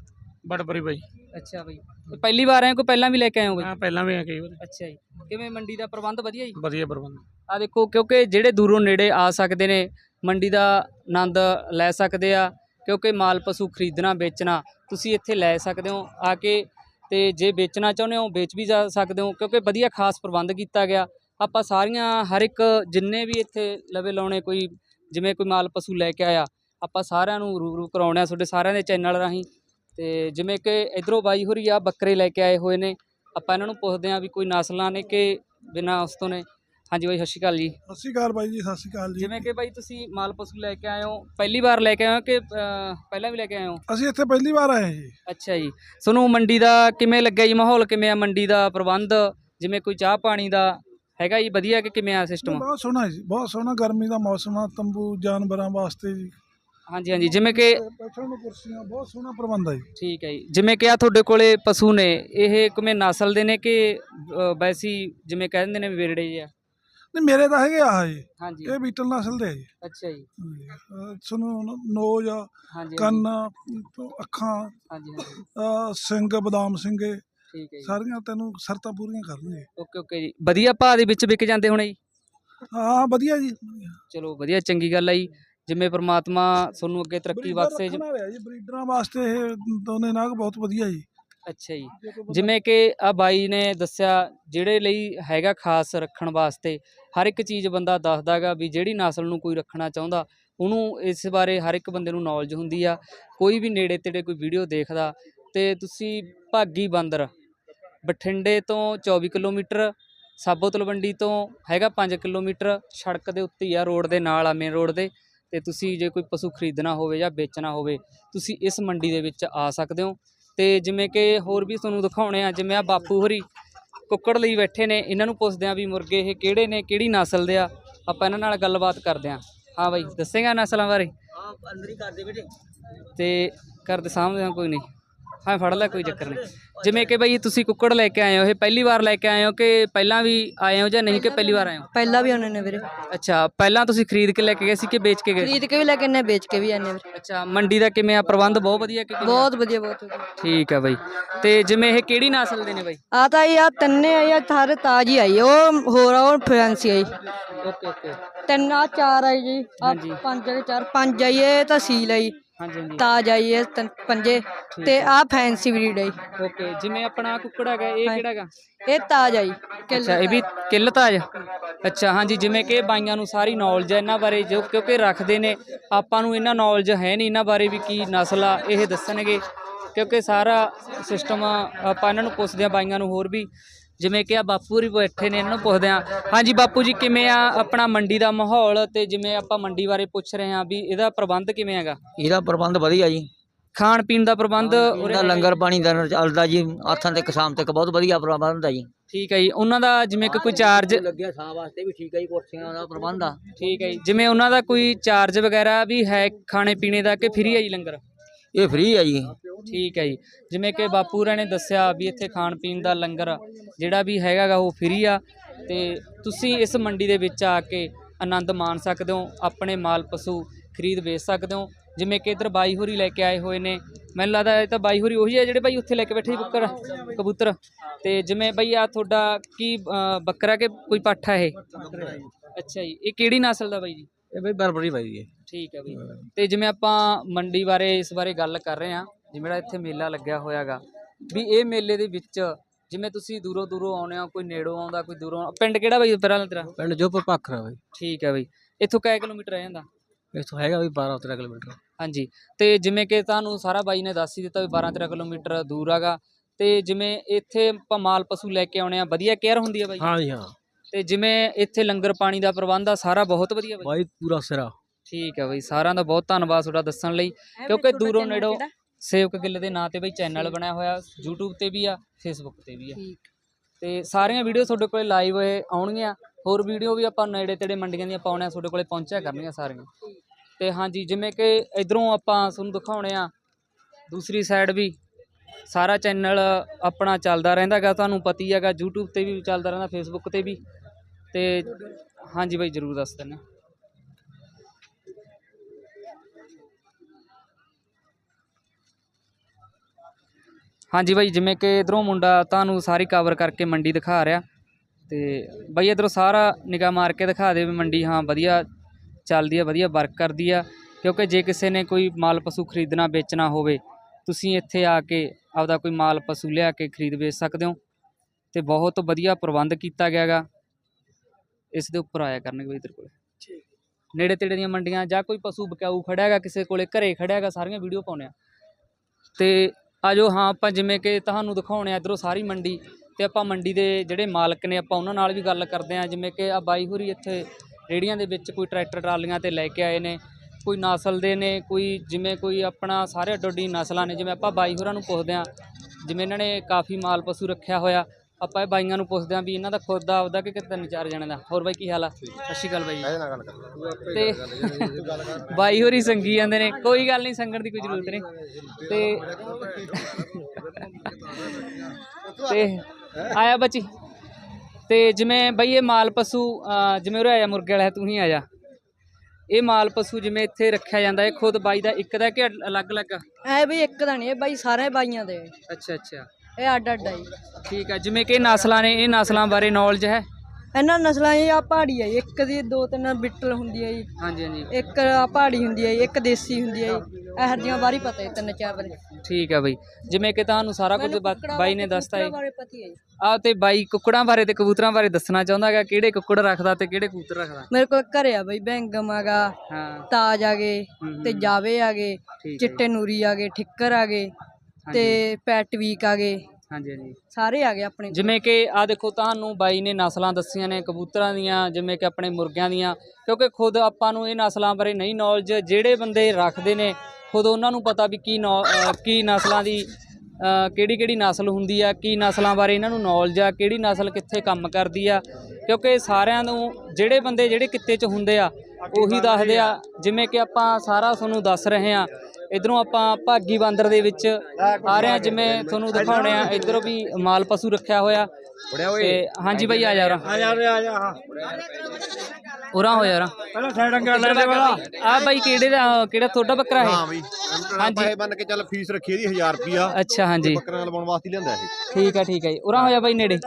ਬੜਬਰੀ ਬਾਈ। ਅੱਛਾ ਬਾਈ। ਪਹਿਲੀ ਵਾਰ ਆਏ ਕੋਈ ਪਹਿਲਾਂ ਵੀ ਲੈ ਕੇ ਆਏ ਹੋ ਬਾਈ? ਹਾਂ ਪਹਿਲਾਂ ਵੀ ਆ ਕਈ ਵਾਰ ਅੱਛਾ ਜੀ। ਕਿਵੇਂ ਮੰਡੀ ਦਾ ਪ੍ਰਬੰਧ ਵਧੀਆ ਜੀ? ਵਧੀਆ ਪ੍ਰਬੰਧ। ਆ ਦੇਖੋ ਕਿਉਂਕਿ ਜਿਹੜੇ ਦੂਰੋਂ ਨੇੜੇ ਆ ਸਕਦੇ ਨੇ ਮੰਡੀ ਦਾ ਆਨੰਦ ਲੈ ਸਕਦੇ ਆ ਕਿਉਂਕਿ ਮਾਲ ਪਸ਼ੂ ਖਰੀਦਣਾ ਵੇਚਣਾ ਤੁਸੀਂ ਇੱਥੇ ਲੈ ਸਕਦੇ ਹੋ ਆ ਕੇ ਤੇ ਜੇ ਵੇਚਣਾ ਚਾਹੁੰਦੇ ਹੋ ਵੇਚ ਵੀ ਜਾ ਸਕਦੇ ਹੋ ਕਿਉਂਕਿ ਵਧੀਆ ਖਾਸ ਪ੍ਰਬੰਧ ਕੀਤਾ ਗਿਆ। ਆਪਾਂ ਸਾਰੀਆਂ ਹਰ ਇੱਕ ਜਿੰਨੇ ਵੀ ਇੱਥੇ ਲਵੇ ਲਾਉਣੇ ਕੋਈ ਜਿਵੇਂ ਕੋਈ ਮਾਲ ਪਸ਼ੂ ਲੈ ਕੇ ਆਇਆ ਆਪਾਂ ਸਾਰਿਆਂ ਨੂੰ ਰੂਬਰੂ ਕਰਾਉਣੇ ਆ ਤੁਹਾਡੇ ਸਾਰਿਆਂ ਦੇ ਚੈਨਲ ਰਾਹੀਂ। ਤੇ ਜਿਵੇਂ ਕਿ ਇਧਰੋਂ ਬਾਈ ਹੋਰੀ ਆ ਬੱਕਰੇ ਲੈ ਕੇ ਆਏ ਹੋਏ ਨੇ। ਆਪਾਂ ਇਹਨਾਂ ਨੂੰ ਪੁੱਛਦੇ ਆ ਵੀ ਕੋਈ ਨਸਲਾਂ ਨੇ ਕਿ ਬਿਨਾਂ ਉਸ ਤੋਂ ਨੇ। ਹਾਂਜੀ ਬਾਈ ਸਤਿ ਸ਼੍ਰੀ ਅਕਾਲ ਜੀ। ਸਤਿ ਸ਼੍ਰੀ ਅਕਾਲ ਬਾਈ ਜੀ ਸਤਿ ਸ਼੍ਰੀ ਅਕਾਲ ਜੀ। ਜਿਵੇਂ ਕਿ ਬਾਈ ਤੁਸੀਂ ਮਾਲ ਪਸ਼ੂ ਲੈ ਕੇ ਆਏ ਹੋ ਪਹਿਲੀ ਵਾਰ ਲੈ ਕੇ ਆਏ ਹੋ ਕਿ ਪਹਿਲਾਂ ਵੀ ਲੈ ਕੇ ਆਏ ਹੋ? ਅਸੀਂ ਇੱਥੇ ਪਹਿਲੀ ਵਾਰ ਆਏ ਹਾਂ ਜੀ। ਅੱਛਾ ਜੀ। ਤੁਹਾਨੂੰ ਮੰਡੀ ਦਾ ਕਿਵੇਂ ਲੱਗਿਆ ਜੀ ਮਾਹੌਲ? ਕਿਵੇਂ ਆ ਮੰਡੀ ਦਾ ਪ੍ਰਬੰਧ? ਜਿਵੇਂ ਕੋਈ ਚਾਹ ਪਾਣੀ ਦਾ ਹੈਗਾ ਜੀ ਵਧੀਆ ਕਿ ਕਿਵੇਂ ਆ ਸਿਸਟਮ ਬਹੁਤ ਸੋਹਣਾ ਜੀ ਬਹੁਤ ਸੋਹਣਾ ਗਰਮੀ ਦਾ ਮੌਸਮ ਆ ਤੰਬੂ ਜਾਨਵਰਾਂ ਵਾਸਤੇ ਜੀ। ਹਾਂਜੀ ਹਾਂਜੀ ਜਿਵੇਂ ਕਿ ਬੈਠਣ ਨੂੰ ਕੁਰਸੀਆਂ ਬਹੁਤ ਸੋਹਣਾ ਪ੍ਰਬੰਧ ਆ ਜੀ। ਠੀਕ ਹੈ ਜੀ। ਜਿਵੇਂ ਕਿ ਆ ਤੁਹਾਡੇ ਕੋਲੇ ਪਸ਼ੂ ਨੇ ਇਹ ਕਿਵੇਂ ਨਸਲ ਦੇ ਨੇ ਕਿ ਵੈਸੀ ਜਿਵੇਂ ਕਹਿ ਦਿੰਦੇ ਨੇ ਵੇਰੜੇ ਜਿਹੇ? ਆ ਨਹੀਂ ਮੇਰੇ ਤਾਂ ਹੈਗੇ ਆ ਜੀ। ਹਾਂਜੀ। ਇਹ ਬੀਟਲ ਨਸਲ ਦੇ ਆ ਜੀ। ਅੱਛਾ ਜੀ। ਅਹ ਸੁਣੋ ਨੋਜ ਆ, ਹਾਂਜੀ। ਕੰਨ ਅੱਖਾਂ ਹਾਂਜੀ ਹਾਂਜੀ। ਅਹ ਸਿੰਘ ਬਦਾਮ ਸਿੰਘੇ ਠੀਕ ਹੈ ਜੀ। ਸਾਰੀਆਂ ਤੈਨੂੰ ਸ਼ਰਤਾਂ ਪੂਰੀਆਂ ਕਰਨਗੇ ਓਕੇ ਓਕੇ ਜੀ। ਵਧੀਆ ਭਾਅ ਦੇ ਵਿੱਚ ਵਿਕ ਜਾਂਦੇ ਹੋਣੇ ਜੀ? ਹਾਂ ਵਧੀਆ ਜੀ। ਚਲੋ ਵਧੀਆ ਚੰਗੀ ਗੱਲ ਹੈ ਜੀ। ਜਿਵੇਂ ਪ੍ਰਮਾਤਮਾ ਤੁਹਾਨੂੰ ਅੱਗੇ ਤਰੱਕੀ ਬਖਸ਼ੇ ਜੀ ਬਰੀਡਰਾਂ ਵਾਸਤੇ ਇਹ ਦੋਨੇ ਨਾਗ ਬਹੁਤ ਵਧੀਆ ਜੀ। ਅੱਛਾ ਜੀ। ਜਿਵੇਂ ਕਿ ਆ ਬਾਈ ਨੇ ਦੱਸਿਆ ਜਿਹੜੇ ਲਈ ਹੈਗਾ ਖਾਸ ਰੱਖਣ ਵਾਸਤੇ ਹਰ ਇੱਕ ਚੀਜ਼ ਬੰਦਾ ਦੱਸਦਾਗਾ ਵੀ ਜਿਹੜੀ ਨਸਲ ਨੂੰ ਕੋਈ ਰੱਖਣਾ ਚਾਹੁੰਦਾ ਉਹਨੂੰ ਇਸ ਬਾਰੇ ਹਰ ਇੱਕ ਬੰਦੇ ਨੂੰ ਨੌਲੇਜ ਹੁੰਦੀ ਆ। ਕੋਈ ਵੀ ਨੇੜੇ ਤੇੜੇ ਕੋਈ ਵੀਡੀਓ ਦੇਖਦਾ ਤੇ ਤੁਸੀਂ ਭਾਗੀ ਬਾਂਦਰ ਬਠਿੰਡੇ ਤੋਂ 24 ਕਿਲੋਮੀਟਰ ਸਾਬੋ ਤਲਵੰਡੀ ਤੋਂ ਹੈਗਾ 5 ਕਿਲੋਮੀਟਰ ਸੜਕ ਦੇ ਉੱਤੇ ਆ ਰੋਡ ਦੇ ਨਾਲ ਆ ਮੇਨ ਰੋਡ ਦੇ। ਤੇ ਤੁਸੀਂ ਜੇ ਕੋਈ ਪਸ਼ੂ ਖਰੀਦਣਾ ਹੋਵੇ ਜਾਂ ਵੇਚਣਾ ਹੋਵੇ ਤੁਸੀਂ ਇਸ ਮੰਡੀ ਦੇ ਵਿੱਚ ਆ ਸਕਦੇ ਹੋ। ਤੇ ਜਿਵੇਂ ਕਿ ਹੋਰ ਵੀ ਤੁਹਾਨੂੰ ਦਿਖਾਉਣੇ ਆ ਜਿਵੇਂ ਆ ਬਾਪੂ ਹੋਰੀ ਕੁੱਕੜ ਲਈ ਬੈਠੇ ਨੇ ਇਹਨਾਂ ਨੂੰ ਪੁੱਛਦੇ ਆ ਵੀ ਮੁਰਗੇ ਇਹ ਕਿਹੜੇ ਨੇ ਕਿਹੜੀ ਨਸਲ ਦੇ ਆ ਆਪਾਂ ਇਹਨਾਂ ਨਾਲ ਗੱਲਬਾਤ ਕਰਦੇ ਆ ਹਾਂ ਬਾਈ ਦੱਸੇਗਾ ਨਸਲਾਂ ਬਾਰੇ? ਅੰਦਰ ਹੀ ਕਰਦੇ ਬੇਟੇ ਤੇ ਕਰਦੇ ਸਾਹਮਣੇ ਕੋਈ ਨਹੀਂ। ਹਾਂ ਫੜ ਲੈ ਕੋਈ ਚੱਕਰ ਨਹੀਂ। ਜਿਵੇਂ ਕਿ ਬਾਈ ਤੁਸੀਂ ਕੁੱਕੜ ਲੈ ਕੇ ਆਏ ਹੋ ਇਹ ਪਹਿਲੀ ਵਾਰ ਲੈ ਕੇ ਆਏ ਹੋ ਕਿ ਪਹਿਲਾਂ ਵੀ ਆਏ ਹੋ ਜਾਂ ਨਹੀਂ ਕਿ ਪਹਿਲੀ ਵਾਰ ਆਏ ਹੋ? ਪਹਿਲਾਂ ਵੀ ਆਉਣੇ ਨੇ ਵੀਰੇ। ਅੱਛਾ ਪਹਿਲਾਂ ਤੁਸੀਂ ਖਰੀਦ ਕੇ ਲੈ ਕੇ ਗਏ ਸੀ ਕਿ ਵੇਚ ਕੇ ਗਏ ਸੀ? ਖਰੀਦ ਕੇ ਵੀ ਲੈ ਕੇ ਨੇ ਵੇਚ ਕੇ ਵੀ ਆਨੇ ਵੀਰੇ। ਅੱਛਾ ਮੰਡੀ ਦਾ ਕਿਵੇਂ ਆ? ਪ੍ਰਬੰਧ ਬਹੁਤ ਵਧੀਆ ਕਿ ਕਿਵੇਂ? ਬਹੁਤ ਵਧੀਆ ਬਹੁਤ ਵਧੀਆ। ਠੀਕ ਆ ਬਾਈ। ਤੇ ਜਿਵੇਂ ਇਹ ਕਿਹੜੀ ਨਸਲ ਦੇ ਨੇ ਬਾਈ? ਆ ਤਾਂ ਇਹ ਆ ਤਿੰਨੇ ਆਈ ਆ ਥਾਰੇ ਤਾਜੀ ਆਈ ਆ, ਉਹ ਹੋਰ ਆ ਉਹ ਫੈਂਸੀ ਆਈ। Okay okay. ਤਿੰਨ ਆ ਚਾਰ ਆਈ ਜੀ। ਆ ਹਾਂਜੀ। ਪੰਜ ਆਈ ਚਾਰ ਪੰਜ ਆਈ ਇਹ ਤਾਂ ਸੀਲ ਆਈ। ਹਾਂਜੀ ਹਾਂਜੀ। ਤਾਜ ਆਈ ਇਹ ਤਿੰਨ- ਪੰਜੇ ਤੇ ਆ ਫੈਂਸੀ ਬਰੀਡ ਆਈ ਓਕੇ ਜਿਵੇਂ ਆਪਣਾ ਕੁੱਕੜ ਹੈਗਾ ਇਹ ਕਿਹੜਾ ਹੈਗਾ? ਇਹ ਤਾਜ ਆਈ ਅੱਛਾ ਇਹ ਵੀ ਕਿੱਲ ਤਾਜ? ਅੱਛਾ ਹਾਂਜੀ ਜਿਵੇਂ ਕਿ ਬਾਈਆਂ ਨੂੰ ਸਾਰੀ ਨੌਲੇਜ ਹੈ ਇਹਨਾਂ ਬਾਰੇ ਜੋ ਕਿਉਂਕਿ ਰੱਖਦੇ ਨੇ ਆਪਾਂ ਨੂੰ ਇਹਨਾਂ ਨੌਲੇਜ ਹੈ ਨਹੀਂ ਇਹਨਾਂ ਬਾਰੇ ਵੀ ਕੀ ਨਸਲ ਆ ਇਹ ਦੱਸਣਗੇ। ਕਿਉਂਕਿ ਸਾਰਾ ਸਿਸਟਮ ਆਪਾਂ ਇਹਨਾਂ ਨੂੰ ਪੁੱਛਦੇ ਆ ਬਾਈਆਂ ਨੂੰ ਹੋਰ ਵੀ। ਜਿਵੇਂ ਕਿ ਆ ਬਾਪੂ ਵੀ ਬੈਠੇ ਨੇ ਇਹਨਾਂ ਨੂੰ ਪੁੱਛਦੇ ਆ ਹਾਂਜੀ ਬਾਪੂ ਜੀ ਕਿਵੇਂ ਆ ਆਪਣਾ ਮੰਡੀ ਦਾ ਮਾਹੌਲ ਤੇ ਜਿਵੇਂ ਆਪਾਂ ਮੰਡੀ ਬਾਰੇ ਪੁੱਛ ਰਹੇ ਆ ਵੀ ਇਹਦਾ ਪ੍ਰਬੰਧ ਕਿਵੇਂ ਹੈਗਾ? ਇਹਦਾ ਪ੍ਰਬੰਧ ਵਧੀਆ ਜੀ। ਖਾਣ ਪੀਣ ਦਾ ਪ੍ਰਬੰਧ ਉਹਦਾ ਲੰਗਰ ਪਾਣੀ ਦਾ ਚੱਲਦਾ ਜੀ ਆਥਾਂ ਤੇ ਸ਼ਾਮ ਤੱਕ ਬਹੁਤ ਵਧੀਆ ਪ੍ਰਬੰਧ ਆ ਜੀ। ਠੀਕ ਹੈ ਜੀ। ਉਹਨਾਂ ਦਾ ਜਿਵੇਂ ਕਿ ਕੋਈ ਚਾਰਜ ਲੱਗਿਆ ਸਾਹ ਵਾਸਤੇ ਵੀ ਠੀਕ ਹੈ ਜੀ ਕੁਰਸੀਆਂ ਦਾ ਪ੍ਰਬੰਧ ਆ। ਠੀਕ ਹੈ ਜੀ। ਜਿਵੇਂ ਉਹਨਾਂ ਦਾ ਕੋਈ ਚਾਰਜ ਵਗੈਰਾ ਵੀ ਹੈ ਖਾਣੇ ਪੀਣੇ ਦਾ ਕਿ ਫ੍ਰੀ ਹੈ ਜੀ ਲੰਗਰ? ਇਹ ਫ੍ਰੀ ਆ ਜੀ। ਠੀਕ ਹੈ ਜੀ। ਜਿਵੇਂ ਕਿ ਬਾਪੂ ਹੋਰਾਂ ਨੇ ਦੱਸਿਆ ਵੀ ਇੱਥੇ ਖਾਣ ਪੀਣ ਦਾ ਲੰਗਰ ਜਿਹੜਾ ਵੀ ਹੈਗਾ ਗਾ ਉਹ ਫ੍ਰੀ ਆ ਤੇ ਤੁਸੀਂ ਇਸ ਮੰਡੀ ਦੇ ਵਿੱਚ ਆ ਕੇ ਆਨੰਦ ਮਾਣ ਸਕਦੇ ਹੋ, ਆਪਣੇ ਮਾਲ ਪਸ਼ੂ ਖਰੀਦ ਵੇਚ ਸਕਦੇ ਹੋ। ਜਿਵੇਂ ਕਿ ਇਧਰ ਬਾਈ ਹੋਰੀ ਲੈ ਕੇ ਆਏ ਹੋਏ ਨੇ। ਮੈਨੂੰ ਲੱਗਦਾ ਇਹ ਤਾਂ ਬਾਈ ਹੋਰੀ ਉਹੀ ਹੈ ਜਿਹੜੇ ਬਾਈ ਉੱਥੇ ਲੈ ਕੇ ਬੈਠੇ ਬੱਕਰ, ਕਬੂਤਰ। ਤੇ ਜਿਵੇਂ ਬਈ ਆ ਤੁਹਾਡਾ ਕੀ ਬੱਕਰਾ ਕਿ ਕੋਈ ਪਾਠਾ ਇਹ? ਅੱਛਾ ਜੀ। ਇਹ ਕਿਹੜੀ ਨਸਲ ਦਾ ਬਾਈ ਜੀ? ਇਹ ਬਈ ਬਰਬਰੀ ਬਾਈ ਜੀ ਠੀਕ ਹੈ ਬਈ। ਤੇ ਜਿਵੇਂ ਆਪਾਂ ਮੰਡੀ ਬਾਰੇ ਇਸ ਬਾਰੇ ਗੱਲ ਕਰ ਰਹੇ ਹਾਂ ਜਿਵੇਂ ਜਿਹੜਾ ਇੱਥੇ ਮੇਲਾ ਲੱਗਿਆ ਹੋਇਆਗਾ ਵੀ ਇਹ ਮੇਲੇ ਦੇ ਵਿੱਚ ਜਿਵੇਂ ਤੁਸੀਂ ਦੂਰੋਂ ਦੂਰੋਂ ਆਉਣੇ ਹੋ ਕੋਈ ਨੇੜੋਂ ਆਉਂਦਾ ਕੋਈ ਦੂਰੋਂ ਪਿੰਡ ਕਿਹੜਾ ਬਈ ਪਹਿਲਾਂ ਤੇਰਾ? ਪਿੰਡ ਜੋਪੁਰ ਪਾਖਰਾ ਬਾਈ। ਠੀਕ ਹੈ ਬਈ। ਇੱਥੋਂ ਕਿੰਨੇ ਕਿਲੋਮੀਟਰ ਰਹਿ ਜਾਂਦਾ? ਇੱਥੋਂ ਹੈਗਾ ਵੀ 12 13 ਕਿਲੋਮੀਟਰ। ਹਾਂਜੀ। ਤੇ ਜਿਵੇਂ ਕਿ ਤੁਹਾਨੂੰ ਸਾਰਾ ਬਾਈ ਨੇ ਦੱਸ ਹੀ ਦਿੱਤਾ ਵੀ 12 13 ਕਿਲੋਮੀਟਰ ਦੂਰ ਹੈਗਾ ਤੇ ਜਿਵੇਂ ਇੱਥੇ ਆਪਾਂ ਮਾਲ ਪਸ਼ੂ ਲੈ ਕੇ ਆਉਣੇ ਆ ਵਧੀਆ ਕੇਅਰ ਹੁੰਦੀ ਹੈ ਬਾਈ? ਹਾਂ ਜੀ ਹਾਂ। ਤੇ ਜਿਵੇਂ ਇੱਥੇ ਲੰਗਰ ਪਾਣੀ ਦਾ ਪ੍ਰਬੰਧ ਆ ਸਾਰਾ ਬਹੁਤ ਵਧੀਆ ਬਾਈ। ਬਾਈ ਪੂਰਾ ਸਿਰਾ। ਠੀਕ ਹੈ ਬਈ ਸਾਰਿਆਂ ਦਾ ਬਹੁਤ ਧੰਨਵਾਦ ਤੁਹਾਡਾ ਦੱਸਣ ਲਈ। ਕਿਉਂਕਿ ਦੂਰੋਂ ਨੇੜੋਂ ਸੇਵਕ ਗਿੱਲ ਦੇ ਨਾਂ ਤੇ ਬਈ ਚੈਨਲ ਬਣਿਆ ਹੋਇਆ YouTube ਤੇ ਵੀ ਆ Facebook ਤੇ ਵੀ ਆ। ਤੇ ਸਾਰੀਆਂ ਵੀਡੀਓ ਤੁਹਾਡੇ ਕੋਲੇ ਲਾਈਵ ਆਉਣਗੀਆਂ ਹੋਰ ਵੀਡੀਓ ਵੀ ਆਪਾਂ ਨੇੜੇ ਤੇੜੇ ਮੰਡੀਆਂ ਦੀਆਂ ਪਾਉਣੇ ਆ ਤੁਹਾਡੇ ਕੋਲੇ ਪਹੁੰਚਿਆ ਕਰਨੀਆਂ ਸਾਰੀਆਂ। ਤੇ ਹਾਂਜੀ ਜਿਵੇਂ ਕਿ ਇਧਰੋਂ ਆਪਾਂ ਤੁਹਾਨੂੰ ਦਿਖਾਉਣੇ ਆ ਦੂਸਰੀ ਸਾਈਡ ਵੀ ਸਾਰਾ ਚੈਨਲ ਆਪਣਾ ਚੱਲਦਾ ਰਹਿੰਦਾਗਾ ਤੁਹਾਨੂੰ ਪਤੀ ਹੈਗਾ YouTube ਤੇ ਵੀ ਚੱਲਦਾ ਰਹਿੰਦਾ Facebook ਤੇ ਵੀ। ਤੇ ਹਾਂਜੀ ਬਾਈ, ਜਰੂਰ ਦੱਸ ਦਿੰਦੇ ਹਾਂਜੀ ਬਾਈ, ਜਿਵੇਂ ਕਿ ਇਧਰੋਂ ਮੁੰਡਾ ਤੁਹਾਨੂੰ ਸਾਰੀ ਕਵਰ ਕਰਕੇ ਮੰਡੀ ਦਿਖਾ ਰਿਹਾ। ਤੇ ਬਾਈ, ਇਧਰੋਂ ਸਾਰਾ ਨਿਗਾਹ ਮਾਰ ਕੇ ਦਿਖਾ ਦੇ ਵੀ ਮੰਡੀ ਹਾਂ ਵਧੀਆ ਚੱਲਦੀ ਆ, ਵਧੀਆ ਵਰਕ ਕਰਦੀ ਆ। ਕਿਉਂਕਿ ਜੇ ਕਿਸੇ ਨੇ ਕੋਈ ਮਾਲ ਪਸ਼ੂ ਖਰੀਦਣਾ, ਵੇਚਣਾ ਹੋਵੇ, ਤੁਸੀਂ ਇੱਥੇ ਆ ਕੇ ਆਪਦਾ ਕੋਈ ਮਾਲ ਪਸ਼ੂ ਲਿਆ ਕੇ ਖਰੀਦ ਵੇਚ ਸਕਦੇ ਹੋ। ਤੇ ਬਹੁਤ ਵਧੀਆ ਪ੍ਰਬੰਧ ਕੀਤਾ ਗਿਆ ਗਾ ਇਸ ਦੇ ਉੱਪਰ ਆਇਆ ਕਰਨਗੇ ਬਈ ਤੇਰੇ ਕੋਲ। ਨੇੜੇ ਤੇੜੇ ਦੀਆਂ ਮੰਡੀਆਂ ਜਾਂ ਕੋਈ ਪਸ਼ੂ ਬਕਾਊ ਖੜਿਆ ਹੈਗਾ ਕਿਸੇ ਕੋਲੇ ਘਰੇ ਖੜਿਆ ਹੈਗਾ ਸਾਰੀਆਂ ਵੀਡੀਓ ਪਾਉਂਦੇ ਆ ਤੇ ਆਜੋ ਹਾਂ ਆਪਾਂ ਜਿਵੇਂ ਕਿ ਤੁਹਾਨੂੰ ਦਿਖਾਉਣੇ ਆ ਇਧਰੋਂ ਸਾਰੀ ਮੰਡੀ ਤੇ ਆਪਾਂ ਮੰਡੀ ਦੇ ਜਿਹੜੇ ਮਾਲਕ ਨੇ ਆਪਾਂ ਉਹਨਾਂ ਨਾਲ ਵੀ ਗੱਲ ਕਰਦੇ ਆ ਜਿਵੇਂ ਕਿ ਆ ਬਾਈ ਹੋਰੀ ਇੱਥੇ ਰੇੜੀਆਂ ਦੇ ਵਿੱਚ ਕੋਈ ਟਰੈਕਟਰ ਟਰਾਲੀਆਂ ਤੇ ਲੈ ਕੇ ਆਏ ਨੇ ਕੋਈ ਨਸਲ ਦੇ ਨੇ ਕੋਈ ਜਿਵੇਂ ਕੋਈ ਆਪਣਾ ਸਾਰੇ ਅੱਡੋ ਅੱਡੀ ਨਸਲਾਂ ਨੇ ਜਿਵੇਂ ਆਪਾਂ ਬਾਈ ਹੋਰਾਂ ਨੂੰ ਪੁੱਛਦੇ ਆ ਜਿਵੇਂ ਇਹਨਾਂ ਨੇ ਕਾਫੀ ਮਾਲ ਪਸ਼ੂ ਰੱਖਿਆ ਹੋਇਆ ਆਪਾਂ ਇਹ ਬਾਈਆਂ ਨੂੰ ਪੁੱਛਦੇ ਆ ਵੀ ਇਹਨਾਂ ਦਾ ਖੁਦ ਦਾ ਆਪਦਾ ਕਿ ਤਿੰਨ ਚਾਰ ਜਣੇ ਦਾ। ਹੋਰ ਬਾਈ ਕੀ ਹਾਲ ਆ? ਸਤਿ ਸ਼੍ਰੀ ਅਕਾਲ ਬਾਈ ਤੇ ਬਾਈ ਹੋਰੀ ਸੰਗੀ ਜਾਂਦੇ ਨੇ। ਕੋਈ ਗੱਲ ਨਹੀਂ ਸੰਗਣ ਦੀ ਕੋਈ ਜ਼ਰੂਰਤ ਨਹੀਂ। ਤੇ ਤੇ ਆਇਆ ਬੱਚੀ। ਤੇ ਜਿਵੇਂ ਬਈ ਇਹ ਮਾਲ ਪਸ਼ੂ ਜਿਵੇਂ ਉਰੇ ਆਇਆ ਮੁਰਗੇ ਵਾਲਾ ਤੂੰ ਹੀ ਆ ਜਾ ਇਹ ਮਾਲ ਪਸ਼ੂ ਜਿਵੇਂ ਇੱਥੇ ਰੱਖਿਆ ਜਾਂਦਾ ਇਹ ਖੁਦ ਬਾਈ ਦਾ ਇੱਕ ਦਾ ਕਿ ਅਲੱਗ-ਅਲੱਗ? ਐ ਬਈ ਇੱਕ ਦਾ ਨਹੀਂ ਇਹ ਬਾਈ ਸਾਰੇ ਬਾਈਆਂ ਦੇ। ਅੱਛਾ ਅੱਛਾ। ਇਹ ਅੱਡ ਅੱਡ ਆ ਜੀ। ਠੀਕ ਆ ਜਿਵੇਂ ਕਿ ਇਹ ਨਸਲਾਂ ਨੇ ਇਹ ਨਸਲਾਂ ਬਾਰੇ ਨੌਲੇਜ ਹੈ? ਇਹਨਾਂ ਨਸਲਾਂ ਇਹ ਆ ਪਹਾੜੀ ਆ ਜੀ। ਇੱਕ ਦੀ ਦੋ ਤਿੰਨ ਬਿੱਟਲ ਹੁੰਦੀ ਆ ਜੀ। ਹਾਂਜੀ ਹਾਂਜੀ। ਇੱਕ ਆ ਪਹਾੜੀ ਹੁੰਦੀ ਆ ਜੀ ਇੱਕ ਦੇਸੀ ਹੁੰਦੀ ਆ ਜੀ। ਇਹੋ ਜਿਹੀਆਂ ਬਾਰੇ ਪਤਾ ਹੈ ਤਿੰਨ ਚਾਰ ਬਾਰੇ ਠੀਕ ਆ ਬਈ। ਜਿਵੇਂ ਕਿ ਤੁਹਾਨੂੰ ਸਾਰਾ ਕੁਝ ਬਾ- ਬਾਈ ਨੇ ਦੱਸਤਾ ਹੈ। ਬਾਰੇ ਪਤਾ ਹੀ ਹੈ ਜੀ। ਆ ਤੇ ਬਾਈ ਕੁੱਕੜਾਂ ਬਾਰੇ ਤੇ ਕਬੂਤਰਾਂ ਬਾਰੇ ਦੱਸਣਾ ਚਾਹੁੰਦਾ ਹੈਗਾ ਕਿਹੜੇ ਕੁੱਕੜ ਰੱਖਦਾ ਤੇ ਕਿਹੜੇ ਕਬੂਤਰ ਰੱਖਦਾ? ਮੇਰੇ ਕੋਲ ਘਰੇ ਆ ਬਈ ਬੈਂਗਮ ਆਗਾ ਹਾਂ। ਤਾਜ ਆ ਗਏ ਹੂੰ, ਤੇ ਹੂੰ। ਜਾਵੇ ਆ ਗਏ ਠੀਕ ਹੈ ਚਿੱਟੇ ਨੂਰੀ ਆ ਗਏ ਠਿੱਕਰ ਆ ਗਏ। ਤੇ ਪੈਟ ਵੀਕ ਆ ਗਏ। ਹਾਂਜੀ ਹਾਂਜੀ। ਸਾਰੇ ਆ ਗਏ ਆਪਣੇ ਕੋਲ। ਜਿਵੇਂ ਕਿ ਆ ਦੇਖੋ ਤੁਹਾਨੂੰ ਬਾਈ ਨੇ ਨਸਲਾਂ ਦੱਸੀਆਂ ਨੇ ਕਬੂਤਰਾਂ ਦੀਆਂ ਜਿਵੇਂ ਕਿ ਆਪਣੇ ਮੁਰਗਿਆਂ ਦੀਆਂ। ਕਿਉਂਕਿ ਖੁਦ ਆਪਾਂ ਨੂੰ ਇਹ ਨਸਲਾਂ ਬਾਰੇ ਨਹੀਂ ਨੌਲੇਜ ਜਿਹੜੇ ਬੰਦੇ ਰੱਖਦੇ ਨੇ ਖੁਦ ਉਹਨਾਂ ਨੂੰ ਪਤਾ ਵੀ ਕੀ ਨੌ- ਅਹ ਕੀ ਨਸਲਾਂ ਦੀ ਕਿਹੜੀ ਕਿਹੜੀ ਨਸਲ ਹੁੰਦੀ ਆ ਕੀ ਨਸਲਾਂ ਬਾਰੇ ਇਹਨਾਂ ਨੂੰ ਨੌਲੇਜ ਆ ਕਿਹੜੀ ਨਸਲ ਕਿੱਥੇ ਕੰਮ ਕਰਦੀ ਆ। ਕਿਉਂਕਿ ਸਾਰਿਆਂ ਨੂੰ ਜਿਹੜੇ ਬੰਦੇ ਜਿਹੜੇ ਕਿੱਤੇ 'ਚ ਹੁੰਦੇ ਆ ਉਹੀ ਦੱਸਦੇ ਆ ਜਿਵੇਂ ਕਿ ਆਪਾਂ ਸਾਰਾ ਤੁਹਾਨੂੰ ਦੱਸ ਰਹੇ ਆ ਇਧਰੋਂ ਆਪਾਂ ਭਾਗੀ ਬਾਂਦਰ ਦੇ ਵਿੱਚ ਆ ਰਹੇ ਆ ਜਿਵੇਂ ਤੁਹਾਨੂੰ ਦਿਖਾਉਣੇ ਆ ਇਧਰੋਂ ਵੀ ਮਾਲ ਪਸ਼ੂ ਰੱਖਿਆ ਹੋਇਆ ਤੇ ਹਾਂਜੀ ਬਾਈ ਆ ਜਾ ਉਰਾ। ਆ ਜਾ ਆ ਜਾ ਉਰਾ ਹੋ ਯਾਰ ਪਹਿਲਾਂ ਸਾਈਡ ਅੰਗਲ ਲੈ ਲੈ ਵਾਲਾ। ਆ ਬਾਈ ਕਿਹੜੇ ਦਾ ਕਿਹੜਾ ਤੁਹਾਡਾ ਬੱਕਰਾ ਹਾਂ ਹੈ ਬਈ ਹਾਂਜੀ। ਬੰਨ ਕੇ ਚੱਲ ਫੀਸ ਰੱਖੀ ਇਹਦੀ 1000 ਰੁਪਿਆ ਅੱਛਾ ਹਾਂਜੀ। ਬੱਕਰੀਆਂ ਲਵਾਉਣ ਵਾਸਤੇ ਹੀ ਲਿਆਂਦਾ ਇਹ। ਠੀਕ ਆ ਠੀਕ ਆ ਜੀ। ਉਰਾ ਹੋਇਆ ਬਾਈ ਨੇੜੇ।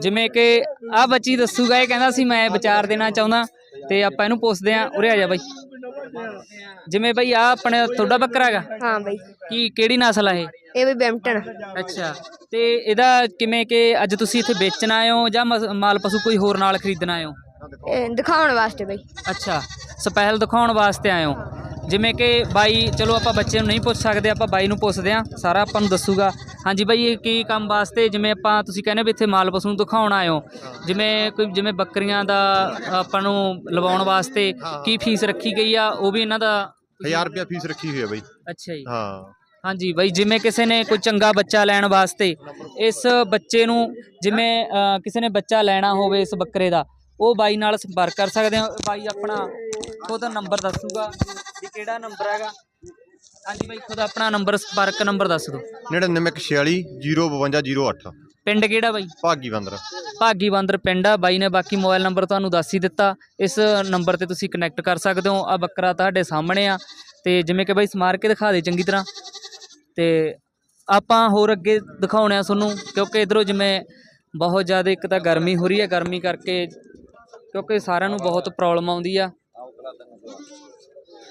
ਜਿਵੇਂ ਕਿ ਆ ਬੱਚੀ ਦੱਸੂਗਾ ਇਹ ਕਹਿੰਦਾ ਸੀ ਮੈਂ ਵਿਚਾਰ ਦੇਣਾ ਚਾਹੁੰਦਾ ਤੇ ਆਪਾਂ ਇਹਨੂੰ ਪੁੱਛਦੇ ਆ ਉਰੇ ਆ ਜਾ ਬਾਈ। ਜਿਵੇਂ ਬਾਈ ਆ ਆਪਣੇ ਤੁਹਾਡਾ ਬੱਕਰਾ ਹੈਗਾ? ਹਾਂ ਬਈ। ਕੀ ਕਿਹੜੀ ਨਸਲ ਆ ਇਹ? ਇਹ ਵੀ ਬੈਂਪਟਨ। ਅੱਛਾ। ਤੇ ਇਹਦਾ ਕਿਵੇਂ ਕਿ ਅੱਜ ਤੁਸੀਂ ਇੱਥੇ ਵੇਚਣ ਆਏ ਹੋ ਜਾਂ ਮਸ- ਮਾਲ ਪਸ਼ੂ ਕੋਈ ਹੋਰ ਨਾਲ ਖਰੀਦਣ ਆਏ ਹੋ? ਇਹ ਦਿਖਾਉਣ ਵਾਸਤੇ ਬਈ। ਅੱਛਾ ਸਪੈਸ਼ਲ ਦਿਖਾਉਣ ਵਾਸਤੇ ਆਏ ਹੋ। ਜਿਵੇਂ ਕਿ ਬਾਈ ਚਲੋ ਆਪਾਂ ਬੱਚੇ ਨੂੰ ਨਹੀਂ ਪੁੱਛ ਸਕਦੇ ਆਪਾਂ ਬਾਈ ਨੂੰ ਪੁੱਛਦੇ ਆ ਸਾਰਾ ਆਪਾਂ ਨੂੰ ਦੱਸੂਗਾ। ਹਾਂਜੀ ਬਾਈ ਇਹ ਕੀ ਕੰਮ ਵਾਸਤੇ? ਜਿਵੇਂ ਆਪਾਂ ਤੁਸੀਂ ਕਹਿੰਦੇ ਵੀ ਇੱਥੇ ਮਾਲ ਪਸ਼ੂ ਨੂੰ ਦਿਖਾਉਣ ਆਏ ਹੋ। ਜਿਵੇਂ ਕੋਈ ਜਿਵੇਂ ਬੱਕਰੀਆਂ ਦਾ ਆਪਾਂ ਨੂੰ ਲਵਾਉਣ ਵਾਸਤੇ ਕੀ ਫੀਸ ਰੱਖੀ ਗਈ ਆ? ਉਹ ਵੀ ਇਹਨਾਂ ਦਾ 1000 ਰੁਪਿਆ ਫੀਸ ਰੱਖੀ ਹੋਈ ਹੈ ਬਈ। ਅੱਛਾ ਜੀ। ਹਾਂ। ਹਾਂਜੀ ਬਾਈ ਜਿਵੇਂ ਕਿਸੇ ਨੇ ਕੋਈ ਚੰਗਾ ਬੱਚਾ ਲੈਣ ਵਾਸਤੇ ਇਸ ਬੱਚੇ ਨੂੰ ਜਿਵੇਂ ਕਿਸੇ ਨੇ ਬੱਚਾ ਲੈਣਾ ਹੋਵੇ ਇਸ ਬੱਕਰੇ ਦਾ ਉਹ ਬਾਈ ਨਾਲ ਸੰਪਰਕ ਕਰ ਸਕਦੇ ਹੋ। ਬਾਈ ਆਪਣਾ ਖੁਦ ਨੰਬਰ ਦੱਸੂਗਾ ਵੀ ਕਿਹੜਾ ਨੰਬਰ ਹੈਗਾ। ਹਾਂਜੀ ਬਾਈ ਖੁਦ ਆਪਣਾ ਨੰਬਰ ਸੰਪਰਕ ਨੰਬਰ ਦੱਸ ਦਿਓ। 9946 05208 ਪਿੰਡ ਕਿਹੜਾ ਬਾਈ? ਭਾਗੀ ਬੰਦਰ ਭਾਗੀ ਬਾਂਦਰ ਪਿੰਡ ਆ। ਬਾਈ ਨੇ ਬਾਕੀ ਮੋਬਾਈਲ ਨੰਬਰ ਤੁਹਾਨੂੰ ਦੱਸ ਹੀ ਦਿੱਤਾ। ਇਸ ਨੰਬਰ ਤੇ ਤੁਸੀਂ ਕਨੈਕਟ ਕਰ ਸਕਦੇ ਹੋ। ਆ ਬੱਕਰਾ ਤੁਹਾਡੇ ਸਾਹਮਣੇ ਆ। ਤੇ ਜਿਵੇਂ ਕਿ ਬਾਈ ਸਮਾਰ ਕੇ ਦਿਖਾ ਦੇ ਚੰਗੀ ਤਰ੍ਹਾਂ। ਤੇ ਆਪਾਂ ਹੋਰ ਅੱਗੇ ਦਿਖਾਉਣੇ ਆ ਤੁਹਾਨੂੰ। ਕਿਉਂਕਿ ਇਧਰੋਂ ਜਿਵੇਂ ਬਹੁਤ ਜ਼ਿਆਦਾ ਇੱਕ ਤਾਂ ਗਰਮੀ ਹੋ ਰਹੀ ਹੈ। ਗਰਮੀ ਕਰਕੇ ਕਿਉਂਕਿ ਸਾਰਿਆਂ ਨੂੰ ਬਹੁਤ ਪ੍ਰੋਬਲਮ ਆਉਂਦੀ ਆ।